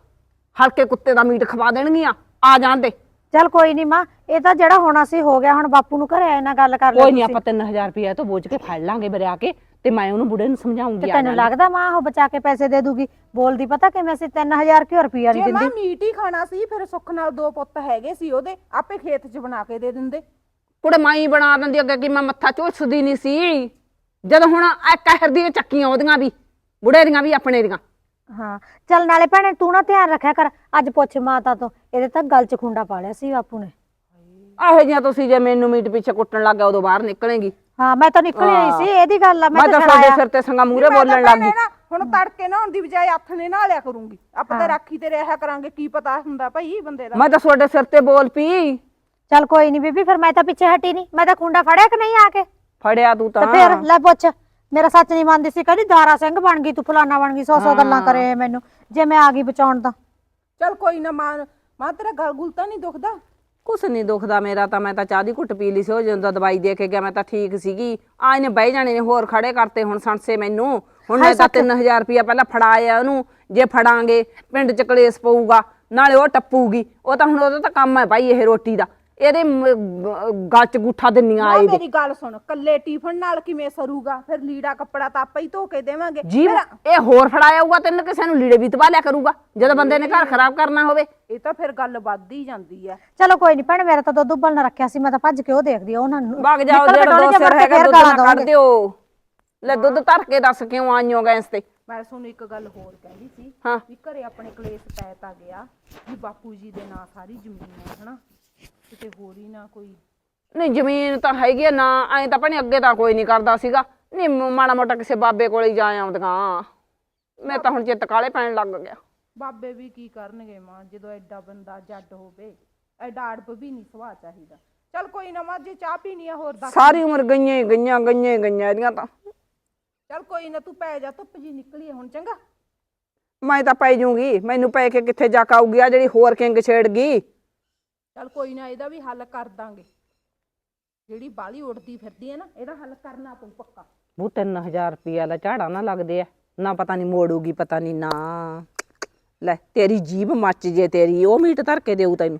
ਹਲਕੇ ਕੁੱਤੇ ਦਾ ਮੀਟ ਖਵਾ ਦੇਣਗੀਆਂ। ਆ ਜਾਂਦੇ ਚੱਲ ਕੋਈ ਨਹੀਂ ਮਾਂ ਇਹ ਤਾਂ ਜਿਹੜਾ ਹੋਣਾ ਸੀ ਹੋ ਗਿਆ ਹੁਣ ਬਾਪੂ ਨੂੰ ਘਰੇ ਆਏ ਨਾਲ ਗੱਲ ਕਰ ਲੈ ਕੋਈ ਨਹੀਂ ਆਪਾਂ 3000 ਰੁਪਇਆ ਤੋਂ ਬੋਝ ਕੇ ਫੜ ਲਾਂਗੇ ਬਰਿਆ ਕੇ ਤੇ ਮੈਂ ਉਹਨੂੰ ਬੁੜੇ ਨੂੰ ਸਮਝਾਉਂਗੀ ਤੇ ਆ ਤੈਨੂੰ। ਲੱਗਦਾ ਮਾਂ ਉਹ ਬਚਾ ਕੇ ਪੈਸੇ ਦੇ ਦੂਗੀ? ਬੋਲਦੀ ਪਤਾ ਕਿਵੇਂ ਅਸੀਂ 3000 ਕਿਉਂ ਰੁਪਿਆ ਨਹੀਂ ਜੇ ਮਾਂ ਦਿੰਦੀ? ਮੀਟ ਹੀ ਖਾਣਾ ਸੀ ਫਿਰ ਸੁੱਖ ਨਾਲ ਦੋ ਪੁੱਤ ਹੈਗੇ ਸੀ ਉਹਦੇ ਆਪੇ ਖੇਤ 'ਚ ਬਣਾ ਕੇ ਦੇ ਦਿੰਦੇ। ਕੁੜੇ ਮਾਈ ਬਣਾ ਦਿੰਦੀ ਅੱਗੇ ਕਿ ਮੈਂ ਮੱਥਾ ਝੁੱਸਦੀ ਨਹੀਂ ਸੀ। ਜਦੋਂ ਹੁਣ ਐ ਕਹਿਰ ਦੀਆਂ ਚੱਕੀਆਂ ਉਹਦੀਆਂ ਵੀ ਬੁੜੇ ਦੀਆਂ ਵੀ ਆਪਣੇ ਦੀਆਂ। ਹਾਂ ਚੱਲ ਨਾਲੇ ਭੈਣੇ ਤੂੰ ਨਾ ਧਿਆਨ ਰੱਖਿਆ ਕਰ ਅੱਜ ਪੁੱਛ ਮਾਤਾ ਤੋਂ ਇਹਦੇ ਤਾਂ ਗਲ 'ਚ ਖੁੰਡਾ ਪਾ ਲਿਆ ਸੀ ਬਾਪੂ ਨੇ। ਇਹੋ ਜਿਹੀਆਂ ਤੁਸੀਂ ਜੇ ਮੈਨੂੰ ਮੀਟ ਪਿੱਛੇ ਕੁੱਟਣ ਲੱਗ ਗਿਆ ਉਦੋਂ ਬਾਹਰ ਨਿਕਲੇਗੀ। ਹਾਂ ਮੈਂ ਤਾਂ ਨਿਕਲ ਆਈ ਸੀ ਇਹਦੀ ਗੱਲ ਆ ਮੈਂ ਮੈਂ ਤਾਂ ਤਾਂ ਤੁਹਾਡੇ ਸਿਰ ਤੇ ਸੰਗਾ ਮੂਰੇ ਮੈਂ ਤਾਂ ਬੋਲਣ ਲੱਗ ਭੈਣੇ ਗਈ। ਨਾ ਹੁਣ ਤੜਕੇ ਨਹਾਉਣ ਦੀ ਬਜਾਏ ਹੱਥ ਨੇ ਨਹਾ ਲਿਆ ਕਰੂੰਗੀ। ਆਪਾਂ ਤੇ ਰਾਖੀ ਤੇ ਰਿਹਾ ਕਰਾਂਗੇ ਕੀ ਪਤਾ ਹੁੰਦਾ ਭਾਈ ਬੰਦੇ ਦਾ। ਮੈਂ ਤਾਂ ਤੁਹਾਡੇ ਸਿਰ ਤੇ ਬੋਲ ਪਈ। ਚੱਲ ਕੋਈ ਨਹੀਂ ਬੀਬੀ ਫਿਰ ਮੈਂ ਤਾਂ ਪਿੱਛੇ ਹਟੀ ਨਹੀਂ ਮੈਂ ਤਾਂ ਖੁੰਡਾ ਫੜਿਆ ਕਿ ਨਹੀਂ ਆ ਕੇ? ਫੜਿਆ ਤੂੰ ਤੇ ਤਾਂ। ਫਿਰ ਲੈ ਪੁੱਛ। ਮੇਰਾ ਸੱਚ ਨਹੀਂ ਮੰਨਦੀ ਸੀ ਕਹਿੰਦੀ ਦਾਰਾ ਸਿੰਘ ਬਣ ਗਈ ਤੂੰ ਫਲਾਨਾ ਬਣ ਗਈ ਸੌ ਸੌ ਗੱਲਾਂ ਕਰੇ ਮੈਨੂੰ। ਜੇ ਮੈਂ ਆ ਗਈ ਬਚਾਉਣ ਤਾਂ। ਚੱਲ ਕੋਈ ਨਾ ਮਾਂ ਮਾਂ ਤੇਰਾ ਗਲ ਗੁਲ ਤਾਂ ਨਹੀਂ ਦੁਖਦਾ? ਕੁਛ ਨਹੀਂ ਦੁਖਦਾ ਮੇਰਾ ਤਾਂ ਮੈਂ ਤਾਂ ਚਾਹ ਦੀ ਘੁੱਟ ਪੀ ਲਈ ਸੀ ਉਹ ਜਦੋਂ ਦਵਾਈ ਦੇ ਕੇ ਗਿਆ ਮੈਂ ਤਾਂ ਠੀਕ ਸੀਗੀ। ਆ ਇਹਨੇ ਬਹਿ ਜਾਣੇ ਨੇ ਹੋਰ ਖੜੇ ਕਰਤੇ ਹੁਣ ਸੰਸੇ ਮੈਨੂੰ। ਹੁਣ ਮੈਂ ਤਾਂ 3000 ਰੁਪਇਆ ਪਹਿਲਾਂ ਫੜਾਇਆ ਉਹਨੂੰ ਜੇ ਫੜਾਂਗੇ ਪਿੰਡ ਚ ਕਲੇਸ਼ ਪਊਗਾ ਨਾਲੇ ਉਹ ਟੱਪੂਗੀ। ਉਹ ਤਾਂ ਹੁਣ ਉਹਦਾ ਤਾਂ ਕੰਮ ਹੈ ਭਾਈ ਇਹ ਰੋਟੀ ਦਾ। ਇਹਦੇ ਮ- ਗ- ਗਲ ਚ ਗੁੱਠਾ ਦਿੰਨੀਆਂ ਮਾਂ ਆਏ ਦੇ ਮੇਰੀ ਗੱਲ ਸੁਣ ਕੱਲੇ ਟਿਫਨ ਨਾਲ ਕਿਵੇਂ ਸਰੂਗਾ? ਫਿਰ ਲੀੜਾ ਕੱਪੜਾ ਤਾਂ ਆਪਾਂ ਹੀ ਧੋ ਕੇ ਦੇਵਾਂਗੇ। ਜੀ ਇਹ ਹੋਰ ਫੜਾਇਆ ਹੋਊਗਾ ਤੈਨੂੰ ਕਿਸੇ ਨੂੰ ਲੀੜੇ ਵੀ ਤਵਾ ਲਿਆ ਕਰੂਗਾ। ਜਦੋਂ ਬੰਦੇ ਨੇ ਘਰ ਖਰਾਬ ਕਰਨਾ ਹੋਵੇ। ਇਹ ਤਾਂ ਫਿਰ ਗੱਲ ਵੱਧਦੀ ਜਾਂਦੀ ਹੈ ਚਲੋ ਕੋਈ ਨਹੀਂ ਭੈਣ ਮੇਰਾ ਤਾਂ ਦੁੱਧ ਉਬਲਣਾ ਰੱਖਿਆ ਸੀ ਮੈਂ ਤਾਂ ਭੱਜ ਕੇ ਉਹ ਦੇਖਦੀ ਆ ਉਹਨਾਂ ਨੂੰ। ਵਗ ਜਾਓ ਨਿਕਲ ਜਿਹੜਾ ਕਟੋਰੀ ਦੋ ਚ ਸਿਰ ਵੜ ਕੇ ਹੈਗਾ ਫੇਰ ਦੁੱਧ ਗਾਲਾਂ ਨਾ ਕੱਢ। ਦਿਓ। ਲੈ ਦੁੱਧ ਧਰ ਕੇ ਦੱਸ ਕਿਉਂ ਆਈਓ ਗੈਸ ਤੇ। ਮੈਂ ਤੁਹਾਨੂੰ ਇੱਕ ਗੱਲ ਹੋਰ ਕਹਿੰਦੀ ਸੀ ਹਾਂ। ਵੀ ਘਰੇ ਆਪਣੇ ਕਲੇਸ਼ ਪੈ ਤਾਂ ਗਿਆ ਵੀ ਬਾਪੂ ਜੀ ਦੇ ਨਾਂ ਸਾਰੀ ਜ਼ਮੀਨ ਹੈ ਹਨਾ? ਕਿਤੇ ਹੋਰ ਹੀ ਨਾ ਕੋਈ। ਨਹੀਂ ਜ਼ਮੀਨ ਤਾਂ ਹੈਗੀ ਆ ਨਾ ਐਂ ਤਾਂ ਭਣੇ ਅੱਗੇ ਤਾਂ ਕੋਈ ਨਹੀਂ ਕਰਦਾ ਸੀਗਾ। ਨਹੀਂ ਮਾੜਾ ਮੋਟਾ ਕਿਸੇ ਬਾਬੇ ਕੋਲੇ ਹੀ ਜਾ ਆਉਂਦੀਆਂ ਮੈਂ ਤਾਂ ਹੁਣ ਚਿੱਤ ਕਾਲੇ ਪੈਣ ਲੱਗ ਗਿਆ। ਬਾਬੇ ਵੀ ਕੀ ਕਰਨਗੇ ਮਾਂ ਜਦੋਂ ਐਡਾ ਬੰਦਾ ਜੱਡ ਹੋਵੇ ਐਡਾ ਅੜਬ ਵੀ ਨਹੀਂ ਸੁਭਾਅ ਚਾਹੀਦਾ। ਚੱਲ ਕੋਈ ਨਾ ਮਾਂ ਜੇ ਚਾਹ ਪੀਣੀ ਆ ਹੋਰ ਦੱਸ। ਸਾਰੀ ਉਮਰ ਗਈਆਂ ਹੀ ਗਈਆਂ ਗਈਆਂ ਹੀ ਗਈਆਂ ਇਹਦੀਆਂ ਤਾਂ। ਚੱਲ ਕੋਈ ਨਾ ਤੂੰ ਪੈ ਜਾ ਧੁੱਪ ਜੀ ਨਿਕਲੀ ਆ ਹੁਣ ਚੰਗਾ। ਮੈਂ ਤਾਂ ਪੈ ਜੂੰਗੀ ਮੈਨੂੰ ਪੈ ਕੇ ਕਿੱਥੇ ਜਾ ਕੇ ਆਊਗੀ ਆ ਜਿਹੜੀ ਹੋਰ ਕਿੰਗ ਛੇੜ ਗਈ। ਚੱਲ ਕੋਈ ਨਾ, ਇਹਦਾ ਵੀ ਹੱਲ ਕਰ ਦਾਂਗੇ। ਜਿਹੜੀ ਬਾਲੀ ਉੱਡਦੀ ਫਿਰਦੀ ਹੈ ਨਾ, ਇਹਦਾ ਹੱਲ ਕਰਨਾ ਪਊ ਪੱਕਾ। ਉਹ 3000 ਰੁਪਿਆ ਦਾ ਝਾੜਾ ਨਾ ਲੱਗਦੇ ਆ। ਨਾ ਪਤਾ ਨਹੀਂ ਮੋੜੂਗੀ, ਪਤਾ ਨਹੀਂ ਨਾ। ਲੈ, ਤੇਰੀ ਜੀਬ ਮੱਚ ਜੇ ਤੇਰੀ, ਉਹ ਮੀਟ ਧਰ ਕੇ ਦੇਊ ਤੈਨੂੰ।